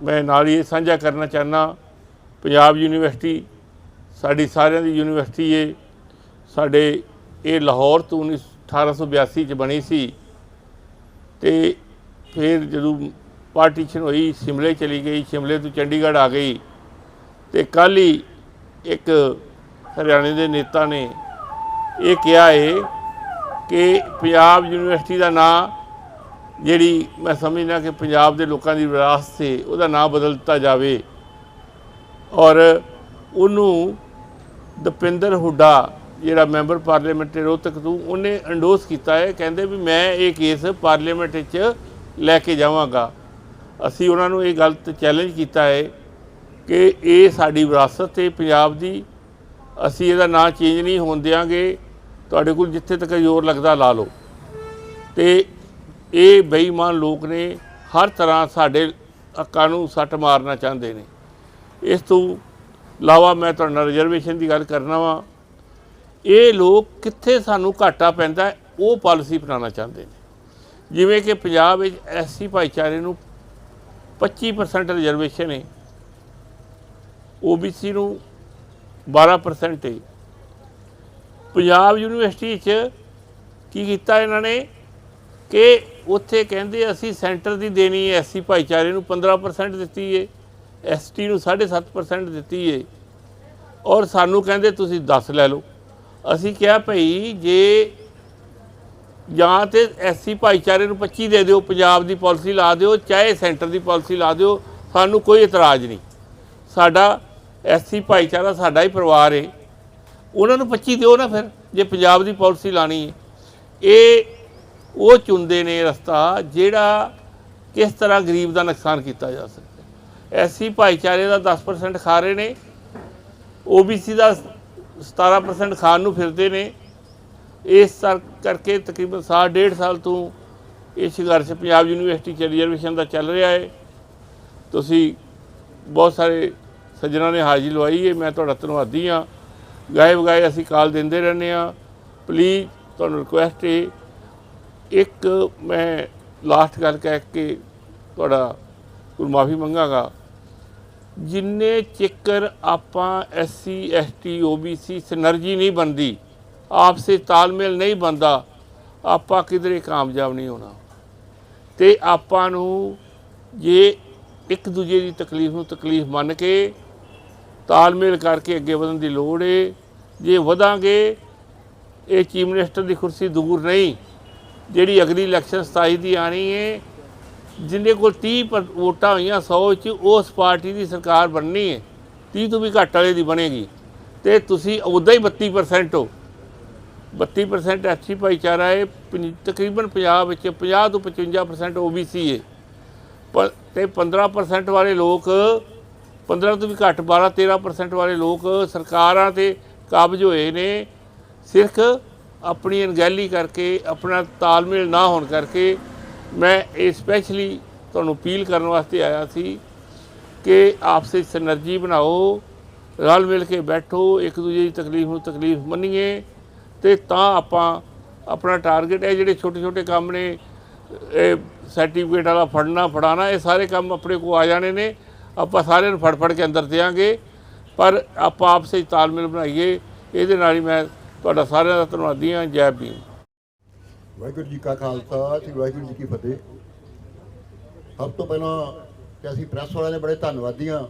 ਮੈਂ ਨਾਲ ਹੀ ਇਹ ਸਾਂਝਾ ਕਰਨਾ ਚਾਹਨਾ ਪੰਜਾਬ ਯੂਨੀਵਰਸਿਟੀ, ਸਾਡੀ ਸਾਰਿਆਂ ਦੀ ਯੂਨੀਵਰਸਿਟੀ ਏ। ਸਾਡੇ ਇਹ ਲਾਹੌਰ ਤੋਂ 19 1882 ਚ ਬਣੀ ਸੀ। ਤੇ ਫਿਰ ਜਦੋਂ ਪਾਰਟੀਸ਼ਨ ਹੋਈ, ਸ਼ਿਮਲੇ ਚਲੀ ਗਈ, ਸ਼ਿਮਲੇ ਤੋਂ ਚੰਡੀਗੜ੍ਹ ਆ ਗਈ। ਤੇ ਕੱਲ੍ਹ ਹੀ ਇੱਕ ਹਰਿਆਣੇ ਦੇ ਨੇਤਾ ਨੇ ਇਹ ਕਿਹਾ ਹੈ ਕਿ ਪੰਜਾਬ ਯੂਨੀਵਰਸਿਟੀ ਦਾ ਨਾਂ ਜਿਹੜੀ ਮੈਂ ਸਮਝਦਾ ਕਿ ਪੰਜਾਬ ਦੇ ਲੋਕਾਂ ਦੀ ਵਿਰਾਸਤ ਹੈ ਉਹਦਾ ਨਾਂ ਬਦਲ ਦਿੱਤਾ ਜਾਵੇ ਔਰ ਉਹਨੂੰ ਦਪਿੰਦਰ ਹੁੱਡਾ ਜਿਹੜਾ ਮੈਂਬਰ ਪਾਰਲੀਮੈਂਟ ਰੋਹਤਕ ਤੋਂ ਉਹਨੇ ਐਂਡੋਸ ਕੀਤਾ ਹੈ, ਕਹਿੰਦੇ ਵੀ ਮੈਂ ਇਹ ਕੇਸ ਪਾਰਲੀਮੈਂਟ 'ਚ ਲੈ ਕੇ ਜਾਵਾਂਗਾ। ਅਸੀਂ ਉਹਨਾਂ ਨੂੰ ਇਹ ਗੱਲ ਤੇ ਚੈਲੰਜ ਕੀਤਾ ਹੈ ਕਿ ਇਹ ਸਾਡੀ ਵਿਰਾਸਤ ਹੈ ਪੰਜਾਬ ਦੀ ਅਸੀਂ ਇਹਦਾ ਨਾਂ ਚੇਂਜ ਨਹੀਂ ਹੋਣ ਦਿਆਂਗੇ। ਤੁਹਾਡੇ ਕੋਲ ਜਿੱਥੇ ਤੱਕ ਜ਼ੋਰ ਲੱਗਦਾ ਲਾ ਲਓ। ਤੇ ਇਹ ਬੇਈਮਾਨ ਲੋਕ ਨੇ, ਹਰ ਤਰ੍ਹਾਂ ਸਾਡੇ ਹੱਕਾਂ ਨੂੰ ਸੱਟ ਮਾਰਨਾ ਚਾਹੁੰਦੇ ਨੇ। ਇਸ ਤੋਂ ਇਲਾਵਾ ਮੈਂ ਤੁਹਾਡੇ ਨਾਲ ਰਿਜ਼ਰਵੇਸ਼ਨ ਦੀ ਗੱਲ ਕਰਨਾ ਵਾਂ। ਇਹ ਲੋਕ ਕਿੱਥੇ ਸਾਨੂੰ ਘਾਟਾ ਪੈਂਦਾ ਉਹ ਪਾਲਿਸੀ ਬਣਾਉਣਾ ਚਾਹੁੰਦੇ ਨੇ। ਜਿਵੇਂ ਕਿ ਪੰਜਾਬ ਵਿੱਚ ਐਸਸੀ ਭਾਈਚਾਰੇ ਨੂੰ 25% ਰਿਜ਼ਰਵੇਸ਼ਨ ਹੈ। ਓਬੀਸੀ ਨੂੰ 12% ਹੈ। ਪੰਜਾਬ ਯੂਨੀਵਰਸਿਟੀ 'ਚ ਕੀ ਕੀਤਾ ਇਹਨਾਂ ਨੇ ਕਿ ਉੱਥੇ ਕਹਿੰਦੇ ਅਸੀਂ ਸੈਂਟਰ ਦੀ ਦੇਣੀ ਹੈ ਐਸਸੀ ਭਾਈਚਾਰੇ ਨੂੰ 15% ਦਿੱਤੀ ਹੈ ਐਸਟੀ ਨੂੰ 7.5% ਦਿੱਤੀ ਹੈ। ਔਰ ਸਾਨੂੰ ਕਹਿੰਦੇ ਤੁਸੀਂ 10 ਲੈ ਲਓ। ਅਸੀਂ ਕਿਹਾ ਭਈ ਜੇ ਜਾਂ ਤੇ ਐਸਸੀ ਭਾਈਚਾਰੇ ਨੂੰ 25 ਦੇ ਦਿਓ, ਪੰਜਾਬ ਦੀ ਪਾਲਿਸੀ ਲਾ ਦਿਓ, ਚਾਹੇ ਸੈਂਟਰ ਦੀ ਪਾਲਿਸੀ ਲਾ ਦਿਓ, ਸਾਨੂੰ ਕੋਈ ਇਤਰਾਜ਼ ਨਹੀਂ। ਸਾਡਾ ਐਸਸੀ ਭਾਈਚਾਰਾ ਸਾਡਾ ਹੀ ਪਰਿਵਾਰ ਏ। ਉਹਨਾਂ ਨੂੰ 25 ਦਿਓ ਨਾ ਫਿਰ, ਜੇ ਪੰਜਾਬ ਦੀ ਪਾਲਿਸੀ ਲਾਣੀ ਹੈ ਇਹ ਉਹ ਚੁਣਦੇ ਨੇ ਰਸਤਾ ਜਿਹੜਾ ਕਿਸ ਤਰ੍ਹਾਂ ਗਰੀਬ ਦਾ ਨੁਕਸਾਨ ਕੀਤਾ ਜਾ ਸਕਦਾ ਐਸੀ ਭਾਈਚਾਰੇ ਦਾ 10% ਖਾ ਰਹੇ ਨੇ ਓਬੀਸੀ ਦਾ 17% ਖਾਣ ਨੂੰ ਫਿਰਦੇ ਨੇ। ਇਸ ਸਰ ਕਰਕੇ ਤਕਰੀਬਨ ਸਾਲ, ਡੇਢ ਸਾਲ ਤੋਂ ਇਹ ਸੰਘਰਸ਼ ਪੰਜਾਬ ਯੂਨੀਵਰਸਿਟੀ ਚ ਰਿਜ਼ਰਵੇਸ਼ਨ ਦਾ ਚੱਲ ਰਿਹਾ ਹੈ। ਤੁਸੀਂ ਬਹੁਤ ਸਾਰੇ ਸੱਜਣਾ ਨੇ ਹਾਜ਼ਰੀ ਲਵਾਈ ਹੈ, ਮੈਂ ਤੁਹਾਡਾ ਧੰਨਵਾਦੀ ਹਾਂ। ਗਾਏ ਵਗਾਏ ਅਸੀਂ ਕਾਲ ਦਿੰਦੇ ਰਹਿੰਦੇ ਹਾਂ। ਪਲੀਜ਼ ਤੁਹਾਨੂੰ ਰਿਕੁਐਸਟ ਹੈ ਇੱਕ ਮੈਂ ਲਾਸਟ ਗੱਲ ਕਹਿ ਕੇ ਤੁਹਾਡਾ ਕੋਈ ਮਾਫੀ ਮੰਗਾਗਾ। ਜਿੰਨੇ ਚਿੱਕਰ ਆਪਾਂ ਐਸਸੀ ਐਸਟੀ ਓਬੀਸੀ ਸਿਨਰਜੀ ਨਹੀਂ ਬਣਦੀ, ਆਪਸੇ ਤਾਲਮੇਲ ਨਹੀਂ ਬਣਦਾ, ਆਪਾਂ ਕਿਧਰੇ ਕਾਮਯਾਬ ਨਹੀਂ ਹੋਣਾ। ਤੇ ਆਪਾਂ ਨੂੰ ਜੇ ਇੱਕ ਦੂਜੇ ਦੀ ਤਕਲੀਫ ਨੂੰ ਤਕਲੀਫ ਮੰਨ ਕੇ ਤਾਲਮੇਲ ਕਰਕੇ ਅੱਗੇ ਵਧਣ ਦੀ ਲੋੜ ਏ, ਜੇ ਵਧਾਂਗੇ, ਇਹ ਚੀਫ ਮਿਨਿਸਟਰ ਦੀ ਕੁਰਸੀ ਦੂਰ ਨਹੀਂ। ਜਿਹੜੀ ਅਗਲੀ ਇਲੈਕਸ਼ਨ 27 ਦੀ ਆਣੀ ਹੈ ਜਿੰਨੇ ਕੋਲ 30 ਵੋਟਾਂ ਹੋਈਆਂ 100 ਚ ਉਸ ਪਾਰਟੀ ਦੀ ਸਰਕਾਰ ਬਣਨੀ ਹੈ 30 ਤੋਂ ਵੀ ਘੱਟ ਵਾਲੇ ਦੀ ਬਣੇਗੀ। ਤੇ ਤੁਸੀਂ ਉਦਾਂ ਹੀ 32% ਹੋ। 32% ਐਸਸੀ ਭਾਈਚਾਰਾ ਹੈ ਪੰਜ- ਤਕਰੀਬਨ ਪੰਜਾਬ ਵਿੱਚ 50 ਤੋਂ 55% ਓਬੀਸੀ ਹੈ ਪਰ ਤੇ 15% ਵਾਲੇ ਲੋਕ 15 ਤੋਂ ਵੀ ਘੱਟ 12 13% ਵਾਲੇ ਲੋਕ ਸਰਕਾਰਾਂ ਤੇ ਕਾਬਜ ਹੋਏ ਨੇ। ਸਿਰਫ ਆਪਣੀ ਅਣਗਹਿਲੀ ਕਰਕੇ, ਆਪਣਾ ਤਾਲਮੇਲ ਨਾ ਹੋਣ ਕਰਕੇ ਮੈਂ ਇਹ ਸਪੈਸ਼ਲੀ ਤੁਹਾਨੂੰ ਅਪੀਲ ਕਰਨ ਵਾਸਤੇ ਆਇਆ ਸੀ ਕਿ ਆਪਸੇ ਸਿਨਰਜੀ ਬਣਾਓ, ਰਲ ਮਿਲ ਕੇ ਬੈਠੋ, ਇੱਕ ਦੂਜੇ ਦੀ ਤਕਲੀਫ ਨੂੰ ਤਕਲੀਫ ਮੰਨੀਏ ਤੇ ਤਾਂ ਆਪਾਂ ਆਪਣਾ ਟਾਰਗੇਟ ਹੈ ਜਿਹੜੇ ਛੋਟੇ ਛੋਟੇ ਕੰਮ ਨੇ, ਇਹ ਸਰਟੀਫਿਕੇਟ ਵਾਲਾ ਫੜਨਾ ਫੜਾਣਾ ਇਹ ਸਾਰੇ ਕੰਮ ਆਪਣੇ ਕੋ ਆ ਜਾਣੇ ਨੇ, ਆਪਾਂ ਸਾਰਿਆਂ ਨੂੰ ਫੜ ਫੜ ਕੇ ਅੰਦਰ ਦੇਵਾਂਗੇ ਪਰ ਆਪਾਂ ਆਪਸੇ ਤਾਲਮੇਲ ਬਣਾਈਏ, ਇਹਦੇ ਨਾਲ ਹੀ ਮੈਂ ਤੁਹਾਡਾ ਸਾਰਿਆਂ ਦਾ ਧੰਨਵਾਦੀ ਹਾਂ ਜੈ ਭੀਮ। ਵਾਹਿਗੁਰੂ ਜੀ ਕਾ ਖਾਲਸਾ, ਸ੍ਰੀ ਵਾਹਿਗੁਰੂ ਜੀ ਕੀ ਫਤਿਹ। ਸਭ ਤੋਂ ਪਹਿਲਾਂ ਤੇ ਅਸੀਂ ਪ੍ਰੈਸ ਵਾਲਿਆਂ ਦੇ ਬੜੇ ਧੰਨਵਾਦੀ ਹਾਂ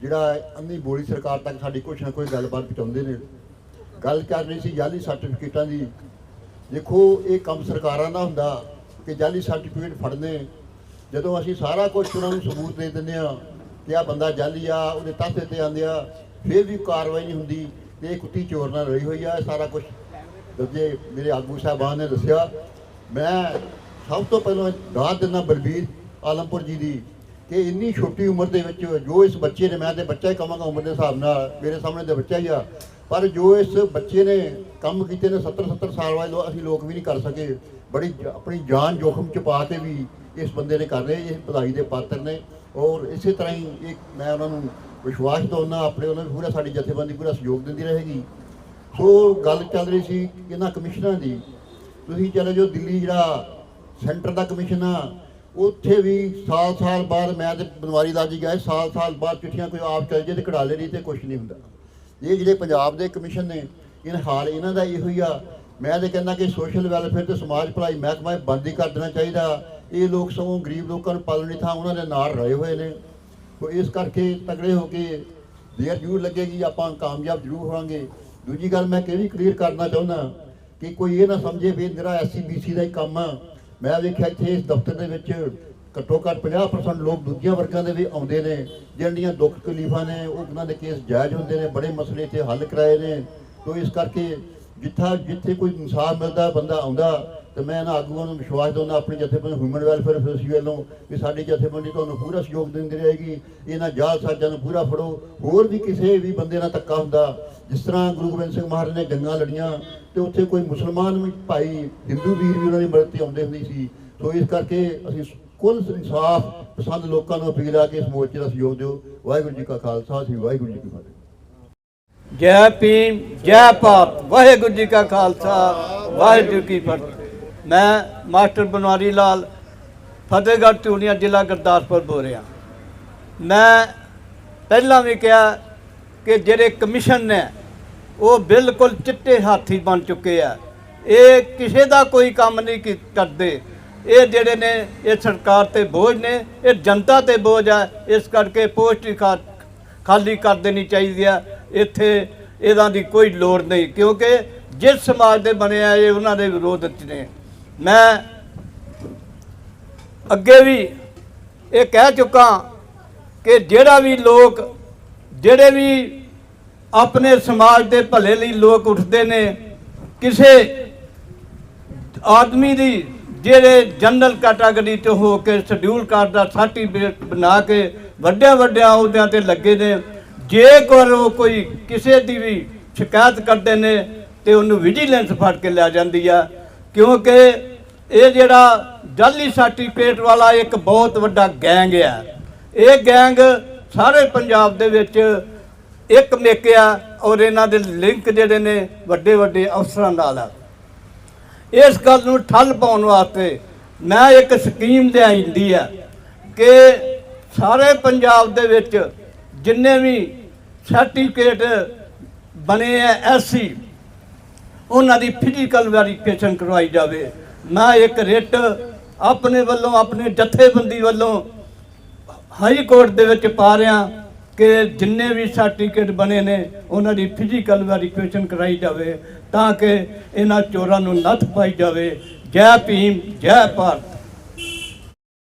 ਜਿਹੜਾ ਅੰਨੀ ਬੋਲੀ ਸਰਕਾਰ ਤੱਕ ਸਾਡੀ ਕੁਛ ਨਾ ਕੋਈ ਗੱਲਬਾਤ ਪਹੁੰਚਾਉਂਦੇ ਨੇ। ਗੱਲ ਕਰ ਰਹੀ ਸੀ ਜਾਲੀ ਸਰਟੀਫਿਕੇਟਾਂ ਦੀ। ਦੇਖੋ, ਇਹ ਕੰਮ ਸਰਕਾਰਾਂ ਦਾ ਹੁੰਦਾ ਕਿ ਜਾਲੀ ਸਰਟੀਫਿਕੇਟ ਫੜਨੇ। ਜਦੋਂ ਅਸੀਂ ਸਾਰਾ ਕੁਝ ਉਹਨਾਂ ਨੂੰ ਸਬੂਤ ਦੇ ਦਿੰਦੇ ਆ ਕਿ ਆ ਬੰਦਾ ਜਾਲੀ ਆ, ਉਹਦੇ ਤਾਸੇ ਤੇ ਆਂਦੇ ਆ, ਫਿਰ ਵੀ ਕਾਰਵਾਈ ਨਹੀਂ ਹੁੰਦੀ। ਤੇ ਇਹ ਕੁੱਤੀ ਚੋਰ ਨਾਲ ਰਹੀ ਹੋਈ ਆ, ਇਹ ਸਾਰਾ ਕੁਝ ਦੂਜੇ ਮੇਰੇ ਆਗੂ ਸਾਹਿਬਾਨ ਨੇ ਦੱਸਿਆ, ਮੈਂ ਸਭ ਤੋਂ ਪਹਿਲਾਂ ਦਾਤ ਦਿੰਦਾ ਬਲਬੀਰ ਆਲਮਪੁਰ ਜੀ ਦੀ ਕਿ ਇੰਨੀ ਛੋਟੀ ਉਮਰ ਦੇ ਵਿੱਚ ਜੋ ਇਸ ਬੱਚੇ ਨੇ, ਮੈਂ ਤੇ ਬੱਚਾ ਹੀ ਕਹਾਂਗਾ ਉਮਰ ਦੇ ਹਿਸਾਬ ਨਾਲ, ਮੇਰੇ ਸਾਹਮਣੇ ਤੇ ਬੱਚਾ ਹੀ ਆ, ਪਰ ਜੋ ਇਸ ਬੱਚੇ ਨੇ ਕੰਮ ਕੀਤੇ ਨੇ 70 70 ਸਾਲ ਵਾਲੇ ਲੋ- ਅਸੀਂ ਲੋਕ ਵੀ ਨਹੀਂ ਕਰ ਸਕੇ। ਬੜੀ ਆਪਣੀ ਜਾਨ ਜੋਖਮ ਚ ਪਾ ਕੇ ਵੀ ਇਸ ਬੰਦੇ ਨੇ ਕਰ ਰਹੇ ਇਹ ਵਧਾਈ ਦੇ ਪਾਤਰ ਨੇ। ਔਰ ਇਸੇ ਤਰ੍ਹਾਂ ਹੀ ਇੱਕ ਮੈਂ ਉਹਨਾਂ ਨੂੰ ਵਿਸ਼ਵਾਸ ਤਾਂ ਉਹਨਾਂ ਆਪਣੇ ਉਹਨਾਂ ਨੂੰ ਪੂਰਾ, ਸਾਡੀ ਜਥੇਬੰਦੀ ਪੂਰਾ ਸਹਿਯੋਗ ਦਿੰਦੀ ਰਹੇਗੀ। ਸੋ ਗੱਲ ਚੱਲ ਰਹੀ ਸੀ ਇਹਨਾਂ ਕਮਿਸ਼ਨਾਂ ਦੀ। ਤੁਸੀਂ ਚਲੇ ਜਾਓ ਦਿੱਲੀ ਜਿਹੜਾ ਸੈਂਟਰ ਦਾ ਕਮਿਸ਼ਨ ਆ, ਉੱਥੇ ਵੀ ਸਾਲ-ਸਾਲ ਬਾਅਦ ਮੈਂ ਤੇ ਬਨਵਾਰੀ ਲਾਜੀ ਗਏ, ਸਾਲ-ਸਾਲ ਬਾਅਦ ਚਿੱਠੀਆਂ ਕੋਈ ਆਪ ਚੱਲ ਜੇ ਤੇ ਕਢਾ ਲੈਣੀ ਤੇ ਕੁਝ ਨਹੀਂ ਹੁੰਦਾ। ਇਹ ਜਿਹੜੇ ਪੰਜਾਬ ਦੇ ਕਮਿਸ਼ਨ ਨੇ, ਇਹਨਾਂ ਹਾਲ ਇਹਨਾਂ ਦਾ ਇਹੋ ਹੀ ਆ। ਮੈਂ ਤੇ ਕਹਿੰਦਾ ਕਿ ਸੋਸ਼ਲ ਵੈਲਫੇਅਰ ਤੇ ਸਮਾਜ ਭਲਾਈ ਮਹਿਕਮਾ ਇਹ ਬੰਦ ਹੀ ਕਰ ਦੇਣਾ ਚਾਹੀਦਾ। ਇਹ ਲੋਕ ਸਗੋਂ ਗਰੀਬ ਲੋਕਾਂ ਨੂੰ ਪਾਲਣ ਦੀ ਥਾਂ ਉਹਨਾਂ ਦੇ ਨਾਲ ਰਹੇ ਹੋਏ ਨੇ। ਸੋ ਇਸ ਕਰਕੇ ਤਗੜੇ ਹੋ ਕੇ ਦੇਰ ਜ਼ਰੂਰ ਲੱਗੇਗੀ, ਆਪਾਂ ਕਾਮਯਾਬ ਜ਼ਰੂਰ ਹੋਵਾਂਗੇ। ਦੂਜੀ ਗੱਲ ਮੈਂ ਕਿਹ ਵੀ ਕਲੀਅਰ ਕਰਨਾ ਚਾਹੁੰਦਾ ਕਿ ਕੋਈ ਇਹ ਨਾ ਸਮਝੇ ਵੀ ਮੇਰਾ ਐਸਸੀਬੀਸੀ ਦਾ ਹੀ ਕੰਮ ਆ। ਮੈਂ ਵੇਖਿਆ ਇੱਥੇ ਇਸ ਦਫ਼ਤਰ ਦੇ ਵਿੱਚ ਘੱਟੋ ਘੱਟ 50% ਲੋਕ ਦੂਜੀਆਂ ਵਰਗਾਂ ਦੇ ਵੀ ਆਉਂਦੇ ਨੇ, ਜਿਹੜੀਆਂ ਦੁੱਖ ਤਕਲੀਫਾਂ ਨੇ ਉਹਨਾਂ ਦੇ ਕੇਸ ਜਾਇਜ਼ ਹੁੰਦੇ ਨੇ, ਬੜੇ ਮਸਲੇ ਤੇ ਹੱਲ ਕਰਾਏ ਨੇ। ਤੋ ਇਸ ਕਰਕੇ ਜਿੱਥਾ, ਜਿੱਥੇ ਕੋਈ ਇਨਸਾਨ ਮਿਲਦਾ, ਬੰਦਾ ਆਉਂਦਾ ਤੇ ਮੈਂ ਇਹਨਾਂ ਆਗੂਆਂ ਨੂੰ ਵਿਸ਼ਵਾਸ ਦਿੰਦਾ, ਆਪਣੀ ਜਥੇਬੰਦੀ ਹਿਊਮਨ ਵੈਲਫੇਅਰ ਐਸੋਸੀਏਸ਼ਨ ਵੱਲੋਂ ਕਿ ਸਾਡੀ ਜਥੇਬੰਦੀ ਤੁਹਾਨੂੰ ਪੂਰਾ ਸਹਿਯੋਗ ਦਿੰਦੀ ਰਹੇਗੀ। ਇਹਨਾਂ ਜਾਲ ਸਾਜ਼ਾਂ ਨੂੰ ਪੂਰਾ ਫੜੋ। ਹੋਰ ਵੀ ਕਿਸੇ ਵੀ ਬੰਦੇ ਨਾਲ ਧੱਕਾ ਹੁੰਦਾ, ਜਿਸ ਤਰ੍ਹਾਂ ਗੁਰੂ ਗੋਬਿੰਦ ਸਿੰਘ ਮਹਾਰਾਜ ਨੇ ਜੰਗਾਂ ਲੜੀਆਂ, ਤੇ ਉੱਥੇ ਕੋਈ ਮੁਸਲਮਾਨ ਵੀ ਭਾਈ ਹਿੰਦੂ ਵੀਰ ਵੀ ਉਹਨਾਂ ਦੀ ਮਦਦ ਤੇ ਆਉਂਦੇ ਹੁੰਦੇ ਸੀ। ਸੋ ਇਸ ਕਰਕੇ ਅਸੀਂ ਕੁੱਲ ਇਨਸਾਫ ਪਸੰਦ ਲੋਕਾਂ ਨੂੰ ਅਪੀਲ ਆ ਕੇ ਇਸ ਮੋਰਚੇ ਦਾ ਸਹਿਯੋਗ ਦਿਓ। ਵਾਹਿਗੁਰੂ ਜੀ ਕਾ ਖਾਲਸਾ, ਸ੍ਰੀ ਵਾਹਿਗੁਰੂ ਜੀ ਕੀ ਫਤਿਹ। ਜੈ ਭੀਮ, ਜੈ ਭਾਰਤ। ਵਾਹਿਗੁਰੂ ਜੀ ਕਾ ਖਾਲਸਾ, ਵਾਹਿਗੁਰੂ ਕੀ ਫਤਿਹ। ਮੈਂ ਮਾਸਟਰ ਬਨਵਾਰੀ ਲਾਲ ਫਤਿਹਗੜ੍ਹ ਚੂੜੀਆਂ ਜ਼ਿਲ੍ਹਾ ਗੁਰਦਾਸਪੁਰ ਬੋਲ ਰਿਹਾ। ਮੈਂ ਪਹਿਲਾਂ ਵੀ ਕਿਹਾ ਕਿ ਜਿਹੜੇ ਕਮਿਸ਼ਨ ਨੇ, ਉਹ ਬਿਲਕੁਲ ਚਿੱਟੇ ਹਾਥੀ ਬਣ ਚੁੱਕੇ ਆ। ਇਹ ਕਿਸੇ ਦਾ ਕੋਈ ਕੰਮ ਨਹੀਂ ਕਰਦੇ। ਇਹ ਜਿਹੜੇ ਨੇ, ਇਹ ਸਰਕਾਰ ਤੇ ਬੋਝ ਨੇ, ਇਹ ਜਨਤਾ ਤੇ ਬੋਝ ਆ। ਇਸ ਕਰਕੇ ਪੋਸਟ ਹੀ ਖਾ- ਖਾਲੀ ਕਰ ਦੇਣੀ ਚਾਹੀਦੀ ਆ। ਇੱਥੇ ਇਹਦਾ ਦੀ ਕੋਈ ਲੋੜ ਨਹੀਂ, ਕਿਉਂਕਿ ਜਿਸ ਸਮਾਜ ਦੇ ਬਣੇ ਆ, ਇਹ ਉਹਨਾਂ ਦੇ ਵਿਰੋਧ ਚ ਨੇ। ਮੈਂ ਅੱਗੇ ਵੀ ਇਹ ਕਹਿ ਚੁੱਕਾ ਕਿ ਜਿਹੜਾ ਵੀ ਲੋਕ, ਜਿਹੜੇ ਵੀ ਆਪਣੇ ਸਮਾਜ ਦੇ ਭਲੇ ਲਈ ਲੋਕ ਉੱਠਦੇ ਨੇ, ਕਿਸੇ ਆਦਮੀ ਦੀ ਜਿਹੜੇ ਜਨਰਲ ਕੈਟਾਗਰੀ ਤੋਂ ਹੋ ਕੇ ਸ਼ਡਿਊਲ ਕਾਰਡ ਦਾ ਸਰਟੀਫਿਕੇਟ ਬਣਾ ਕੇ ਵੱਡਿਆਂ ਵੱਡਿਆਂ ਅਹੁਦਿਆਂ ਤੇ ਲੱਗੇ ਨੇ ਜੇਕਰ ਉਹ ਕੋਈ ਕਿਸੇ ਦੀ ਵੀ ਸ਼ਿਕਾਇਤ ਕਰਦੇ ਨੇ ਤੇ ਉਹਨੂੰ ਵਿਜੀਲੈਂਸ ਫੜ ਕੇ ਲਿਆ ਜਾਂਦੀ ਆ। ਕਿਉਂਕਿ ਇਹ ਜਿਹੜਾ ਜਾਲੀ ਸਰਟੀਫਿਕੇਟ ਵਾਲਾ ਇੱਕ ਬਹੁਤ ਵੱਡਾ ਗੈਂਗ ਆ। ਇਹ ਗੈਂਗ ਸਾਰੇ ਪੰਜਾਬ ਦੇ ਵਿੱਚ ਇੱਕ ਮੇਕਿਆ ਔਰ ਇਹਨਾਂ ਦੇ ਲਿੰਕ ਜਿਹੜੇ ਨੇ ਵੱਡੇ ਵੱਡੇ ਅਫਸਰਾਂ ਨਾਲ ਆ। ਇਸ ਗੱਲ ਨੂੰ ਠੱਲ ਪਾਉਣ ਵਾਸਤੇ ਮੈਂ ਇੱਕ ਸਕੀਮ ਲਿਆਂਦੀ ਆ ਕਿ ਸਾਰੇ ਪੰਜਾਬ ਦੇ ਵਿੱਚ ਜਿੰਨੇ ਵੀ ਸਰਟੀਫਿਕੇਟ ਬਣੇ ਆ ਐਸਸੀ ਉਹਨਾਂ ਦੀ ਫਿਜ਼ੀਕਲ ਵੈਰੀਫਿਕੇਸ਼ਨ ਕਰਵਾਈ ਜਾਵੇ। ਮੈਂ ਇੱਕ ਰਿਟ ਆਪਣੇ ਵੱਲੋਂ, ਆਪਣੇ ਜਥੇਬੰਦੀ ਵੱਲੋਂ ਹਾਈ ਕੋਰਟ ਦੇ ਵਿੱਚ ਪਾ ਰਿਹਾ ਕਿ ਜਿੰਨੇ ਵੀ ਸਰਟੀਫਿਕੇਟ ਬਣੇ ਨੇ, ਉਹਨਾਂ ਦੀ ਫਿਜ਼ੀਕਲ ਵੈਰੀਫਿਕੇਸ਼ਨ ਕਰਾਈ ਜਾਵੇ ਤਾਂ ਕਿ ਇਹਨਾਂ ਚੋਰਾਂ ਨੂੰ ਨੱਥ ਪਾਈ ਜਾਵੇ। ਜੈ ਭੀਮ, ਜੈ ਭਾਰਤ।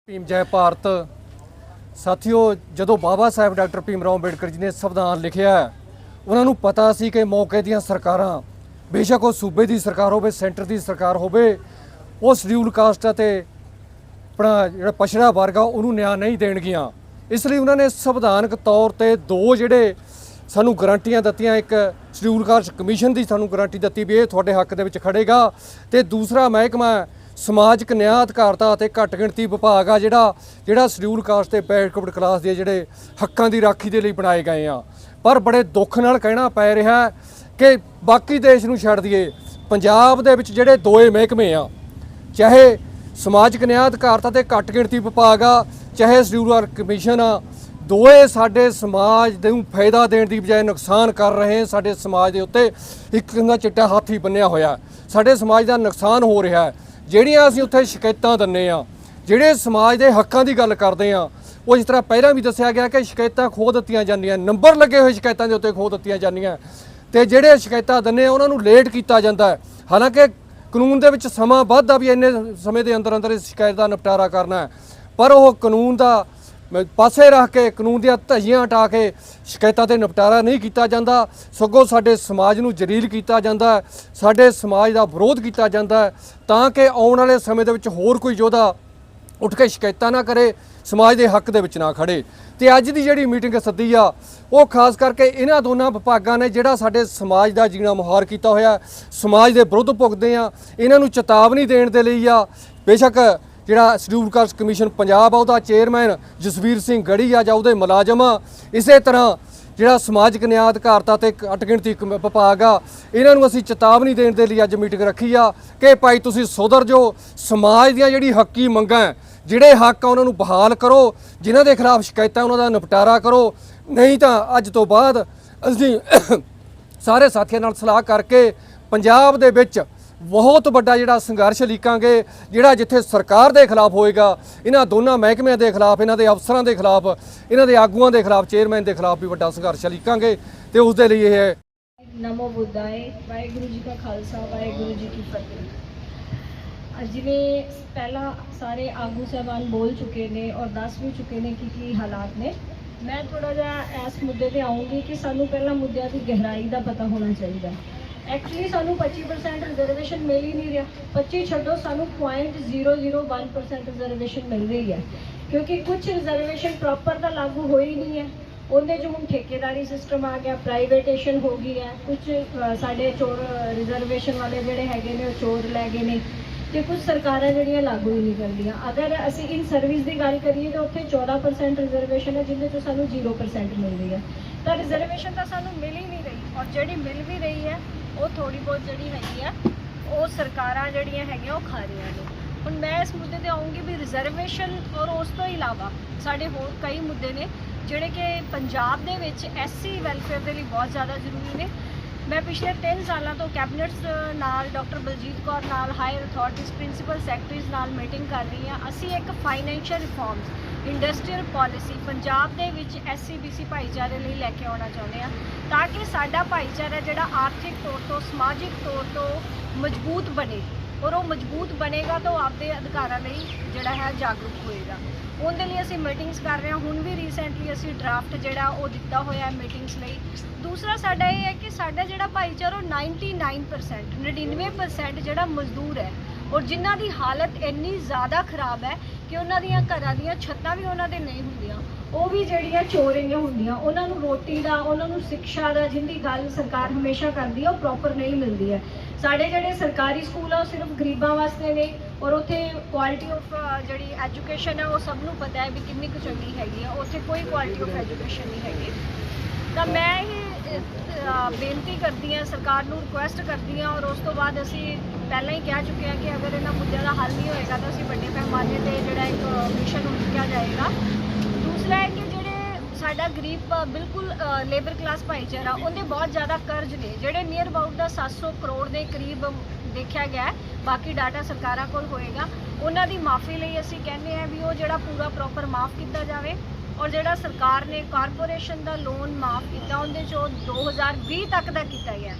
ਭੀਮ, ਜੈ ਭਾਰਤ। ਸਾਥੀਓ, ਜਦੋਂ ਬਾਬਾ ਸਾਹਿਬ ਡਾਕਟਰ ਭੀਮ ਰਾਓ ਅੰਬੇਡਕਰ ਜੀ ਨੇ ਸੰਵਿਧਾਨ ਲਿਖਿਆ ਉਹਨਾਂ ਨੂੰ ਪਤਾ ਸੀ ਕਿ ਮੌਕੇ ਦੀਆਂ ਸਰਕਾਰਾਂ ਬੇਸ਼ੱਕ ਉਹ ਸੂਬੇ ਦੀ ਸਰਕਾਰ ਹੋਵੇ, ਸੈਂਟਰ ਦੀ ਸਰਕਾਰ ਹੋਵੇ ਉਹ ਸ਼ਡਿਊਲ ਕਾਸਟ ਅਤੇ ਆਪਣਾ ਜਿਹੜਾ ਪਛੜਾ ਵਰਗ ਆ, ਉਹਨੂੰ ਨਿਆਂ ਨਹੀਂ ਦੇਣਗੀਆਂ। ਇਸ ਲਈ ਉਹਨਾਂ ਨੇ ਸੰਵਿਧਾਨਕ ਤੌਰ ਤੇ ਦੋ ਜਿਹੜੇ ਸਾਨੂੰ ਗਾਰੰਟੀਆਂ ਦਿੱਤੀਆਂ। ਇੱਕ ਸ਼ਡਿਊਲ ਕਾਸਟ ਕਮਿਸ਼ਨ ਦੀ ਸਾਨੂੰ ਗਾਰੰਟੀ ਦਿੱਤੀ ਵੀ ਇਹ ਤੁਹਾਡੇ ਹੱਕ ਦੇ ਵਿੱਚ ਖੜੇਗਾ। ਤੇ ਦੂਸਰਾ ਮਹਿਕਮਾ ਸਮਾਜਿਕ ਨਿਆਂ ਅਧਿਕਾਰਤਾ ਅਤੇ ਘੱਟ ਗਿਣਤੀ ਵਿਭਾਗ ਆ, ਜਿਹੜਾ ਜਿਹੜਾ ਸ਼ਡਿਊਲ ਕਾਸਟ ਤੇ ਬੈਕਵਰਡ ਕਲਾਸ ਦੇ ਜਿਹੜੇ ਹੱਕਾਂ ਦੀ ਰਾਖੀ ਦੇ ਲਈ ਬਣਾਏ ਗਏ ਆ। ਪਰ ਬੜੇ ਦੁੱਖ ਨਾਲ ਕਹਿਣਾ ਪੈ ਰਿਹਾ ਕਿ ਬਾਕੀ ਦੇਸ਼ ਨੂੰ ਛੱਡ ਦਈਏ, ਪੰਜਾਬ ਦੇ ਵਿੱਚ ਜਿਹੜੇ ਦੋਏ ਮਹਿਕਮੇ ਆ, ਚਾਹੇ ਸਮਾਜਿਕ ਨਿਆਂ ਅਧਿਕਾਰਤਾ ਤੇ ਘੱਟ ਗਿਣਤੀ ਵਿਭਾਗ ਆ, ਚਾਹੇ ਸ਼ਡਿਊਲਰ ਕਮਿਸ਼ਨ ਆ, ਦੋਏ ਸਾਡੇ ਸਮਾਜ ਨੂੰ ਫਾਇਦਾ ਦੇਣ ਦੀ ਬਜਾਏ ਨੁਕਸਾਨ ਕਰ ਰਹੇ ਸਾਡੇ ਸਮਾਜ ਦੇ ਉੱਤੇ ਇੱਕ ਕਿਸਮ ਦਾ ਚਿੱਟਾ ਹਾਥੀ ਬੰਨਿਆ ਹੋਇਆ। ਸਾਡੇ ਸਮਾਜ ਦਾ ਨੁਕਸਾਨ ਹੋ ਰਿਹਾ ਜਿਹੜੀਆਂ ਅਸੀਂ ਉੱਥੇ ਸ਼ਿਕਾਇਤਾਂ ਦਿੰਨੇ ਆ, ਜਿਹੜੇ ਸਮਾਜ ਦੇ ਹੱਕਾਂ ਦੀ ਗੱਲ ਕਰਦੇ ਆ, ਉਹ ਇਸ ਤਰ੍ਹਾਂ ਪਹਿਲਾਂ ਵੀ ਦੱਸਿਆ ਗਿਆ ਕਿ ਸ਼ਿਕਾਇਤਾਂ ਖੋ ਦਿੱਤੀਆਂ ਜਾਂਦੀਆਂ, ਨੰਬਰ ਲੱਗੇ ਹੋਏ ਸ਼ਿਕਾਇਤਾਂ ਦੇ ਉੱਤੇ ਖੋ ਦਿੱਤੀਆਂ ਜਾਂਦੀਆਂ। ਤੇ ਜਿਹੜੇ ਸ਼ਿਕਾਇਤਾਂ ਦਿੰਨੇ ਉਹਨਾਂ ਨੂੰ ਲੇਟ ਕੀਤਾ ਜਾਂਦਾ ਹੈ। ਹਾਲਾਂਕਿ ਕਾਨੂੰਨ ਦੇ ਵਿੱਚ ਸਮਾਂ ਵੱਧਦਾ ਵੀ ਇੰਨੇ ਸਮੇਂ ਦੇ ਅੰਦਰ ਅੰਦਰ ਇਸ ਸ਼ਿਕਾਇਤ ਦਾ ਨਿਪਟਾਰਾ ਕਰਨਾ ਹੈ। ਪਰ ਉਹ ਕਾਨੂੰਨ ਦਾ ਪਾਸੇ ਰੱਖ ਕੇ, ਕਾਨੂੰਨ ਦੀਆਂ ਧੱਜੀਆਂ ਹਟਾ ਕੇ ਸ਼ਿਕਾਇਤਾਂ ਤੇ ਨਿਪਟਾਰਾ ਨਹੀਂ ਕੀਤਾ ਜਾਂਦਾ। ਸਗੋਂ ਸਾਡੇ ਸਮਾਜ ਨੂੰ ਜਲੀਲ ਕੀਤਾ ਜਾਂਦਾ ਸਾਡੇ ਸਮਾਜ ਦਾ ਵਿਰੋਧ ਕੀਤਾ ਜਾਂਦਾ ਤਾਂ ਕਿ ਆਉਣ ਵਾਲੇ ਸਮੇਂ ਦੇ ਵਿੱਚ ਹੋਰ ਕੋਈ ਯੋਧਾ ਉੱਠ ਕੇ ਸ਼ਿਕਾਇਤਾਂ ਨਾ ਕਰੇ, ਸਮਾਜ ਦੇ ਹੱਕ ਦੇ ਵਿੱਚ ਨਾ ਖੜੇ। ਤੇ ਅੱਜ ਦੀ ਜਿਹੜੀ ਮੀਟਿੰਗ ਸੱਦੀ ਆ, ਉਹ ਖਾਸ ਕਰਕੇ ਇਹਨਾਂ ਦੋਨਾਂ ਵਿਭਾਗਾਂ ਨੇ ਜਿਹੜਾ ਸਾਡੇ ਸਮਾਜ ਦਾ ਜੀਣਾ ਮੁਹਾਰ ਕੀਤਾ ਹੋਇਆ, ਸਮਾਜ ਦੇ ਵਿਰੁੱਧ ਭੁਗਤਦੇ ਆ, ਇਹਨਾਂ ਨੂੰ ਚੇਤਾਵਨੀ ਦੇਣ ਦੇ ਲਈ ਆ। ਬੇਸ਼ੱਕ ਜਿਹੜਾ ਸ਼ਡਿਊਲ ਕਾਸਟ ਕਮਿਸ਼ਨ ਪੰਜਾਬ ਆ, ਉਹਦਾ ਚੇਅਰਮੈਨ ਜਸਵੀਰ ਸਿੰਘ ਗੜੀ ਆ ਜਾਂ ਉਹਦੇ ਮੁਲਾਜ਼ਮ ਆ, ਇਸੇ ਤਰ੍ਹਾਂ ਜਿਹੜਾ ਸਮਾਜਿਕ ਨਿਆਂ ਅਧਿਕਾਰਤਾ ਤੇ ਇੱਕ ਅਟਗਿਣਤੀ ਕਮ- ਵਿਭਾਗ ਆ ਇਹਨਾਂ ਨੂੰ ਅਸੀਂ ਚੇਤਾਵਨੀ ਦੇਣ ਦੇ ਲਈ ਅੱਜ ਮੀਟਿੰਗ ਰੱਖੀ ਆ ਕਿ ਭਾਈ ਤੁਸੀਂ ਸੁਧਰ ਜੋ ਸਮਾਜ ਦੀਆਂ ਜਿਹੜੀ ਹੱਕੀ ਮੰਗਾਂ ਹੈ, ਜਿਹੜੇ ਹੱਕ ਆ ਉਹਨਾਂ ਨੂੰ ਬਹਾਲ ਕਰੋ ਜਿਨ੍ਹਾਂ ਦੇ ਖਿਲਾਫ ਸ਼ਿਕਾਇਤਾਂ ਉਹਨਾਂ ਦਾ ਨਿਪਟਾਰਾ ਕਰੋ। ਨਹੀਂ ਤਾਂ ਅੱਜ ਤੋਂ ਬਾਅਦ ਅਸੀਂ ਸਾਰੇ ਸਾਥੀਆਂ ਨਾਲ ਸਲਾਹ ਕਰਕੇ ਪੰਜਾਬ ਦੇ ਵਿੱਚ ਬਹੁਤ ਵੱਡਾ ਜਿਹੜਾ ਸੰਘਰਸ਼ ਲਿਖਾਂਗੇ ਜਿਹੜਾ ਜਿੱਥੇ ਸਰਕਾਰ ਦੇ ਖਿਲਾਫ ਹੋਏਗਾ, ਇਹਨਾਂ ਦੋਨਾਂ ਮਹਿਕਮਿਆਂ ਦੇ ਖਿਲਾਫ, ਇਹਨਾਂ ਦੇ ਅਫਸਰਾਂ ਦੇ ਖਿਲਾਫ, ਇਹਨਾਂ ਦੇ ਆਗੂਆਂ ਦੇ ਖਿਲਾਫ, ਚੇਅਰਮੈਨ ਦੇ ਖਿਲਾਫ ਵੀ ਵੱਡਾ ਸੰਘਰਸ਼ ਲਿਖਾਂਗੇ ਤੇ ਉਸ ਦੇ ਲਈ ਇਹ ਨਮੋ ਬੁੱਧਾਏ, ਵਾਹਿਗੁਰੂ ਜੀ ਕਾ ਖਾਲਸਾ, ਵਾਹਿਗੁਰੂ ਜੀ ਕੀ ਫਤਿਹ। ਅੱਜ ਜਿਵੇਂ ਪਹਿਲਾਂ ਸਾਰੇ ਆਗੂ ਸਾਹਿਬਾਨ ਬੋਲ ਚੁੱਕੇ ਨੇ ਔਰ ਦੱਸ ਵੀ ਚੁੱਕੇ ਨੇ ਕਿ ਕੀ ਹਾਲਾਤ ਨੇ। ਮੈਂ ਥੋੜਾ ਜਿਹਾ ਇਸ ਮੁੱਦੇ ਤੇ ਆਉਂਗੀ ਕਿ ਸਾਨੂੰ ਪਹਿਲਾਂ ਮੁੱਦਿਆਂ ਦੀ ਗਹਿਰਾਈ ਦਾ ਪਤਾ ਹੋਣਾ ਚਾਹੀਦਾ। ਐਕਚੁਅਲੀ ਸਾਨੂੰ 25% ਰਿਜ਼ਰਵੇਸ਼ਨ ਮਿਲ ਹੀ ਨਹੀਂ ਰਿਹਾ। 25 ਛੱਡੋ, ਸਾਨੂੰ 0.001% ਰਿਜ਼ਰਵੇਸ਼ਨ ਮਿਲ ਰਹੀ ਹੈ। ਕਿਉਂਕਿ ਕੁਝ ਰਿਜ਼ਰਵੇਸ਼ਨ ਪ੍ਰੋਪਰ ਤਾਂ ਲਾਗੂ ਹੋਈ ਨਹੀਂ ਹੈ। ਉਹਦੇ 'ਚ ਹੁਣ ਠੇਕੇਦਾਰੀ ਸਿਸਟਮ ਆ ਗਿਆ ਪ੍ਰਾਈਵੇਟੇਸ਼ਨ ਹੋ ਗਈ ਹੈ। ਕੁਝ ਸਾਡੇ ਚੋਰ ਰਿਜ਼ਰਵੇਸ਼ਨ ਵਾਲੇ ਜਿਹੜੇ ਹੈਗੇ ਨੇ, ਉਹ ਚੋਰ ਲੈ ਗਏ ਨੇ। ਤੇ ਕੁਝ ਸਰਕਾਰਾਂ ਜਿਹੜੀਆਂ ਲਾਗੂ ਹੀ ਨਹੀਂ ਕਰਦੀਆਂ। ਅਗਰ ਅਸੀਂ ਇਨ ਸਰਵਿਸ ਦੀ ਗੱਲ ਕਰੀਏ ਤਾਂ ਉੱਥੇ 14% ਰਿਜ਼ਰਵੇਸ਼ਨ ਹੈ, ਜਿਹਦੇ ਤੋਂ ਸਾਨੂੰ 0% ਮਿਲ ਰਹੀ ਹੈ। ਤਾਂ ਰਿਜ਼ਰਵੇਸ਼ਨ ਤਾਂ ਸਾਨੂੰ ਮਿਲ ਹੀ ਨਹੀਂ ਰਹੀ। ਔਰ ਜਿਹੜੀ ਮਿਲ ਵੀ ਰਹੀ ਹੈ ਉਹ ਥੋੜੀ ਬਹੁਤ ਜਿਹੜੀ ਹੈਗੀ ਆ, ਉਹ ਸਰਕਾਰਾਂ ਜਿਹੜੀਆਂ ਹੈਗੀਆਂ ਉਹ ਖਾ ਰਹੀਆਂ ਨੇ। ਹੁਣ ਮੈਂ ਇਸ ਮੁੱਦੇ ਤੇ ਆਉਂਗੀ ਵੀ ਰਿਜ਼ਰਵੇਸ਼ਨ ਔਰ ਉਸ ਤੋਂ ਇਲਾਵਾ ਸਾਡੇ ਹੋਰ ਕਈ ਮੁੱਦੇ ਨੇ, ਜਿਹੜੇ ਕਿ ਪੰਜਾਬ ਦੇ ਵਿੱਚ ਐਸਸੀ ਵੈਲਫੇਅਰ ਦੇ ਲਈ ਬਹੁਤ ਜ਼ਿਆਦਾ ਜ਼ਰੂਰੀ ਨੇ। ਮੈਂ ਪਿਛਲੇ 3 ਸਾਲਾਂ ਤੋਂ ਕੈਬਨਿਟਸ ਨਾਲ, ਡਾਕਟਰ ਬਲਜੀਤ ਕੌਰ ਨਾਲ ਹਾਇਰ ਅਥਾਰਟੀਜ਼ ਪ੍ਰਿੰਸੀਪਲ ਸੈਕਟਰੀਜ਼ ਨਾਲ ਮੀਟਿੰਗ ਕਰ ਰਹੀ ਹਾਂ। ਅਸੀਂ ਇੱਕ financial reforms industrial policy Punjab ਦੇ ਵਿੱਚ ਐਸਸੀਬੀਸੀ ਭਾਈਚਾਰੇ ਲਈ ਲੈ ਕੇ ਆਉਣਾ ਚਾਹੁੰਦੇ ਹਾਂ ਤਾਂ ਕਿ ਸਾਡਾ ਭਾਈਚਾਰਾ ਜਿਹੜਾ ਆਰਥਿਕ ਤੌਰ ਤੋਂ, ਸਮਾਜਿਕ ਤੌਰ ਤੋਂ ਮਜ਼ਬੂਤ ਬਣੇ ਔਰ ਉਹ ਮਜ਼ਬੂਤ ਬਣੇਗਾ ਤਾਂ ਉਹ ਆਪਦੇ ਅਧਿਕਾਰਾਂ ਲਈ ਜਿਹੜਾ ਹੈ ਜਾਗਰੂਕ ਹੋਏਗਾ। ਉਹਦੇ ਲਈ ਅਸੀਂ ਮੀਟਿੰਗਸ ਕਰ ਰਹੇ ਹਾਂ। ਹੁਣ ਵੀ ਰੀਸੈਂਟਲੀ ਅਸੀਂ ਡਰਾਫਟ ਜਿਹੜਾ ਉਹ ਦਿੱਤਾ ਹੋਇਆ ਹੈ ਮੀਟਿੰਗਸ ਲਈ। ਦੂਸਰਾ ਸਾਡਾ ਇਹ ਹੈ ਕਿ ਸਾਡਾ ਜਿਹੜਾ ਭਾਈਚਾਰਾ ਉਹ 99% 99% ਜਿਹੜਾ ਮਜ਼ਦੂਰ ਹੈ ਔਰ ਜਿਨ੍ਹਾਂ ਦੀ ਹਾਲਤ ਇੰਨੀ ਜ਼ਿਆਦਾ ਖਰਾਬ ਹੈ ਕਿ ਉਹਨਾਂ ਦੀਆਂ ਘਰਾਂ ਦੀਆਂ ਛੱਤਾਂ ਵੀ ਉਹਨਾਂ ਦੇ ਨਹੀਂ ਹੁੰਦੀਆਂ। ਉਹ ਵੀ ਜਿਹੜੀਆਂ ਚੋਰੀਆਂ ਹੁੰਦੀਆਂ, ਉਹਨਾਂ ਨੂੰ ਰੋਟੀ ਦਾ, ਉਹਨਾਂ ਨੂੰ ਸਿੱਖਿਆ ਦਾ, ਜਿੰਦੀ ਗੱਲ ਸਰਕਾਰ ਹਮੇਸ਼ਾ ਕਰਦੀ ਹੈ ਉਹ ਪ੍ਰੋਪਰ ਨਹੀਂ ਮਿਲਦੀ ਹੈ। ਸਾਡੇ ਜਿਹੜੇ ਸਰਕਾਰੀ ਸਕੂਲ ਆ, ਉਹ ਸਿਰਫ ਗਰੀਬਾਂ ਵਾਸਤੇ ਨੇ ਔਰ ਉੱਥੇ ਕੁਆਲਿਟੀ ਆਫ ਜਿਹੜੀ ਐਜੂਕੇਸ਼ਨ ਹੈ ਉਹ ਸਭ ਨੂੰ ਪਤਾ ਹੈ ਵੀ ਕਿੰਨੀ ਕੁ ਚੰਗੀ ਹੈਗੀ ਆ। ਉੱਥੇ ਕੋਈ ਕੁਆਲਿਟੀ ਆਫ ਐਜੂਕੇਸ਼ਨ ਨਹੀਂ ਹੈਗੀ। ਤਾਂ ਮੈਂ ਇਹ ਬੇਨਤੀ ਕਰਦੀ ਹਾਂ, ਸਰਕਾਰ ਨੂੰ ਰਿਕੁਐਸਟ ਕਰਦੀ ਹਾਂ ਔਰ ਉਸ ਤੋਂ ਬਾਅਦ ਅਸੀਂ ਪਹਿਲਾਂ ਹੀ ਕਹਿ ਚੁੱਕੇ ਹਾਂ ਕਿ ਅਗਰ ਇਹਨਾਂ ਮੁੱਦਿਆਂ ਦਾ ਹੱਲ ਨਹੀਂ ਹੋਏਗਾ ਤਾਂ ਅਸੀਂ ਵੱਡੇ ਪੈਮਾਨੇ ਤੇ ਜਿਹੜਾ ਇੱਕ ਮਿਸ਼ਨ ਚੁੱਕਿਆ ਜਾਏਗਾ। ਦੂਸਰਾ ਹੈ ਕਿ ਜਿਹੜੇ ਸਾਡਾ ਗਰੀਬ ਬਿਲਕੁਲ ਲੇਬਰ ਕਲਾਸ ਭਾਈਚਾਰਾ, ਉਹਦੇ ਬਹੁਤ ਜ਼ਿਆਦਾ ਕਰਜ਼ ਨੇ। ਜਿਹੜੇ ਨੀਅਰ ਅਬਾਊਟ ਦਾ 700 ਕਰੋੜ ਦੇ ਕਰੀਬ ਦੇਖਿਆ ਗਿਆ ਬਾਕੀ ਡਾਟਾ ਸਰਕਾਰਾਂ ਕੋਲ ਹੋਏਗਾ। ਉਹਨਾਂ ਦੀ ਮਾਫੀ ਲਈ ਅਸੀਂ ਕਹਿੰਦੇ ਹਾਂ ਵੀ ਉਹ ਜਿਹੜਾ ਪੂਰਾ ਪ੍ਰੋਪਰ ਮਾਫ ਕੀਤਾ ਜਾਵੇ ਔਰ ਜਿਹੜਾ ਸਰਕਾਰ ਨੇ ਕਾਰਪੋਰੇਸ਼ਨ ਦਾ ਲੋਨ ਮਾਫ ਕੀਤਾ, ਉਹਦੇ ਚੋਂ 2020 ਤੱਕ ਦਾ ਕੀਤਾ ਗਿਆ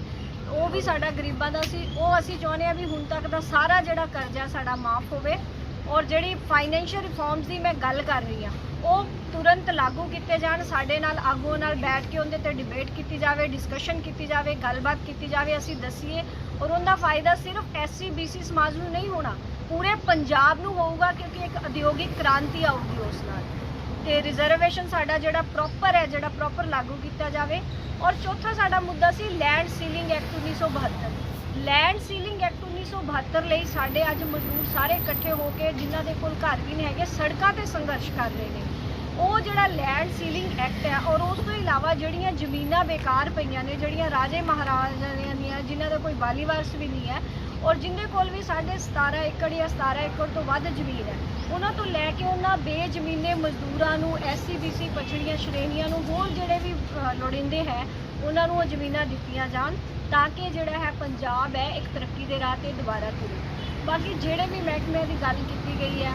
ਉਹ ਵੀ ਸਾਡਾ ਗਰੀਬਾਂ ਦਾ ਸੀ, ਉਹ ਅਸੀਂ ਚਾਹੁੰਦੇ ਹਾਂ ਵੀ ਹੁਣ ਤੱਕ ਦਾ ਸਾਰਾ ਜਿਹੜਾ ਕਰਜ਼ਾ ਸਾਡਾ ਮਾਫ ਹੋਵੇ ਔਰ ਜਿਹੜੀ ਫਾਈਨੈਂਸ਼ੀਅਲ ਰਿਫਾਰਮਸ ਦੀ ਮੈਂ ਗੱਲ ਕਰ ਰਹੀ ਹਾਂ, ਉਹ ਤੁਰੰਤ ਲਾਗੂ ਕੀਤੇ ਜਾਣ, ਸਾਡੇ ਨਾਲ ਆਗੂਆਂ ਨਾਲ ਬੈਠ ਕੇ ਉਹਦੇ ਤੇ ਡਿਬੇਟ ਕੀਤੀ ਜਾਵੇ ਡਿਸਕਸ਼ਨ ਕੀਤੀ ਜਾਵੇ, ਗੱਲਬਾਤ ਕੀਤੀ ਜਾਵੇ, ਅਸੀਂ ਦਸੀਏ ਔਰ ਉਹਦਾ ਫਾਇਦਾ ਸਿਰਫ ਐਸਸੀ ਬੀਸੀ ਸਮਾਜ ਨੂੰ ਨਹੀਂ ਹੋਣਾ, ਪੂਰੇ ਪੰਜਾਬ ਨੂੰ ਹੋਊਗਾ ਕਿਉਂਕਿ ਇੱਕ ਉਦਯੋਗਿਕ ਕ੍ਰਾਂਤੀ ਆਊਗੀ ਉਸ ਨਾਲ। ਤੇ ਰਿਜ਼ਰਵੇਸ਼ਨ ਸਾਡਾ ਜਿਹੜਾ ਪ੍ਰੋਪਰ ਹੈ, ਜਿਹੜਾ ਪ੍ਰੋਪਰ ਲਾਗੂ ਕੀਤਾ ਜਾਵੇ। ਔਰ ਚੌਥਾ ਸਾਡਾ ਮੁੱਦਾ ਸੀ land ceiling act 1972 land ceiling act 1972 ਲਈ ਸਾਡੇ ਅੱਜ ਮਜ਼ਦੂਰ ਸਾਰੇ ਇਕੱਠੇ ਹੋ ਕੇ, ਜਿਨ੍ਹਾਂ ਦੇ ਕੋਲ ਘਰ ਵੀ ਨਹੀਂ ਹੈਗੇ, ਸੜਕਾਂ ਤੇ ਸੰਘਰਸ਼ ਕਰ ਰਹੇ ਨੇ। ਉਹ ਜਿਹੜਾ ਲੈਂਡ ਸੀਲਿੰਗ ਐਕਟ ਹੈ, ਔਰ ਉਸ ਤੋਂ ਇਲਾਵਾ ਜਿਹੜੀਆਂ ਜ਼ਮੀਨਾਂ ਬੇਕਾਰ ਪਈਆਂ ਨੇ, ਜਿਹੜੀਆਂ ਰਾਜੇ ਮਹਾਰਾਜਿਆਂ ਦੀਆਂ, ਜਿਨ੍ਹਾਂ ਦਾ ਕੋਈ ਵਾਲੀ ਵਾਰਸ ਵੀ ਨਹੀਂ ਹੈ ਔਰ ਜਿੰਦੇ ਕੋਲ ਵੀ ਸਾਡੇ 17 ਏਕੜ ਜਾਂ 17 ਏਕੜ ਤੋਂ ਵੱਧ ਜ਼ਮੀਨ ਹੈ ਉਹਨਾਂ ਤੋਂ ਲੈ ਕੇ ਉਹਨਾਂ ਬੇਜ਼ਮੀਨੇ ਮਜ਼ਦੂਰਾਂ ਨੂੰ ਐਸਸੀਬੀਸੀ ਪਛੜੀਆਂ ਸ਼੍ਰੇਣੀਆਂ ਨੂੰ ਹੋਰ ਜਿਹੜੇ ਵੀ ਅ, ਲੋੜੀਂਦੇ ਹੈ ਉਹਨਾਂ ਨੂੰ ਉਹ ਜ਼ਮੀਨਾਂ ਦਿੱਤੀਆਂ ਜਾਣ ਤਾਂ ਕਿ ਜਿਹੜਾ ਹੈ ਪੰਜਾਬ ਹੈ ਇੱਕ ਤਰੱਕੀ ਦੇ ਰਾਹ ਤੇ ਦੁਬਾਰਾ ਤੁਰੇ। ਬਾਕੀ ਜਿਹੜੇ ਵੀ ਮਹਿਕਮਿਆਂ ਦੀ ਗੱਲ ਕੀਤੀ ਗਈ ਹੈ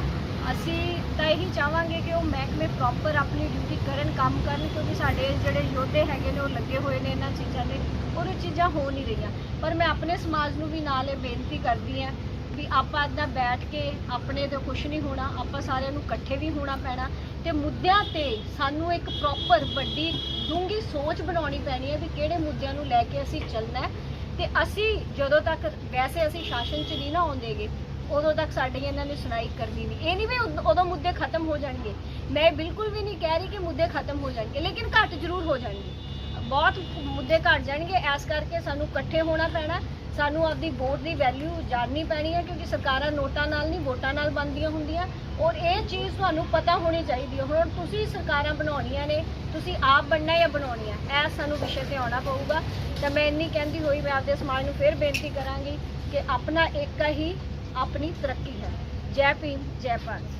ਅਸੀਂ ਤਾਂ ਇਹੀ ਚਾਹਾਂਗੇ ਕਿ ਉਹ ਮਹਿਕਮੇ ਪ੍ਰੋਪਰ ਆਪਣੀ ਡਿਊਟੀ ਕਰਨ ਕੰਮ ਕਰਨ, ਕਿਉਂਕਿ ਸਾਡੇ ਜਿਹੜੇ ਯੋਧੇ ਹੈਗੇ ਨੇ, ਉਹ ਲੱਗੇ ਹੋਏ ਨੇ ਇਹਨਾਂ ਚੀਜ਼ਾਂ ਦੇ ਔਰ ਇਹ ਚੀਜ਼ਾਂ ਹੋ ਨਹੀਂ ਰਹੀਆਂ। ਪਰ ਮੈਂ ਆਪਣੇ ਸਮਾਜ ਨੂੰ ਵੀ ਨਾਲ ਇਹ ਬੇਨਤੀ ਕਰਦੀ ਹਾਂ ਵੀ ਆਪਾਂ ਏਦਾਂ ਬੈਠ ਕੇ ਆਪਣੇ ਤੋਂ ਕੁਝ ਨਹੀਂ ਹੋਣਾ, ਆਪਾਂ ਸਾਰਿਆਂ ਨੂੰ ਇਕੱਠੇ ਵੀ ਹੋਣਾ ਪੈਣਾ ਤੇ ਮੁੱਦਿਆਂ ਤੇ ਸਾਨੂੰ ਇੱਕ ਪ੍ਰੋਪਰ ਵੱਡੀ ਡੂੰਗੀ ਸੋਚ ਬਣਾਉਣੀ ਪੈਣੀ ਹੈ ਵੀ ਕਿਹੜੇ ਮੁੱਦਿਆਂ ਨੂੰ ਲੈ ਕੇ ਅਸੀਂ ਚੱਲਣਾ ਹੈ। ਤੇ ਅਸੀਂ ਜਦੋਂ ਤੱਕ ਵੈਸੇ ਅਸੀਂ ਸ਼ਾਸਨ 'ਚ ਨਹੀਂ ਨਾ ਆਉਂਦੇਗੇ ਉਦੋਂ ਤੱਕ ਸਾਡੀ ਇਹਨਾਂ ਨੇ ਸੁਣਾਈ ਕਰਨੀ ਨਹੀਂ। ਇਹ ਨਹੀਂ ਵੀ ਉਦ- ਉਦੋਂ ਮੁੱਦੇ ਖਤਮ ਹੋ ਜਾਣਗੇ। ਮੈਂ ਬਿਲਕੁਲ ਵੀ ਨਹੀਂ ਕਹਿ ਰਹੀ ਕਿ ਮੁੱਦੇ ਖਤਮ ਹੋ ਜਾਣਗੇ, ਲੇਕਿਨ ਘੱਟ ਜ਼ਰੂਰ ਹੋ ਜਾਣਗੇ। ਬਹੁਤ ਮੁੱਦੇ ਘਟ ਜਾਣਗੇ ਇਸ ਕਰਕੇ ਸਾਨੂੰ ਇਕੱਠੇ ਹੋਣਾ ਪੈਣਾ। ਸਾਨੂੰ ਆਪਦੀ ਵੋਟ ਦੀ ਵੈਲਿਊ ਜਾਣਨੀ ਪੈਣੀ ਹੈ, ਕਿਉਂਕਿ ਸਰਕਾਰਾਂ ਨੋਟਾਂ ਨਾਲ ਨਹੀਂ, ਵੋਟਾਂ ਨਾਲ ਬਣਦੀਆਂ ਹੁੰਦੀਆਂ। ਔਰ ਇਹ ਚੀਜ਼ ਤੁਹਾਨੂੰ ਪਤਾ ਹੋਣੀ ਚਾਹੀਦੀ ਹੈ। ਹੁਣ ਤੁਸੀਂ ਸਰਕਾਰਾਂ ਬਣਾਉਣੀਆਂ ਨੇ, ਤੁਸੀਂ ਆਪ ਬਣਨਾ ਜਾਂ ਬਣਾਉਣੀਆਂ ਇਹ ਸਾਨੂੰ ਵਿਸ਼ੇ ਤੇ ਆਉਣਾ ਪਊਗਾ। ਤਾਂ ਮੈਂ ਇੰਨੀ ਕਹਿੰਦੀ ਹੋਈ, ਮੈਂ ਆਪਦੇ ਸਮਾਜ ਨੂੰ ਫਿਰ ਬੇਨਤੀ ਕਰਾਂਗੀ ਕਿ ਆਪਣਾ ਏਕਾ ਹੀ ਆਪਣੀ ਤਰੱਕੀ ਹੈ। ਜੈ ਭੀਮ ਜੈ ਭਾਰਤ।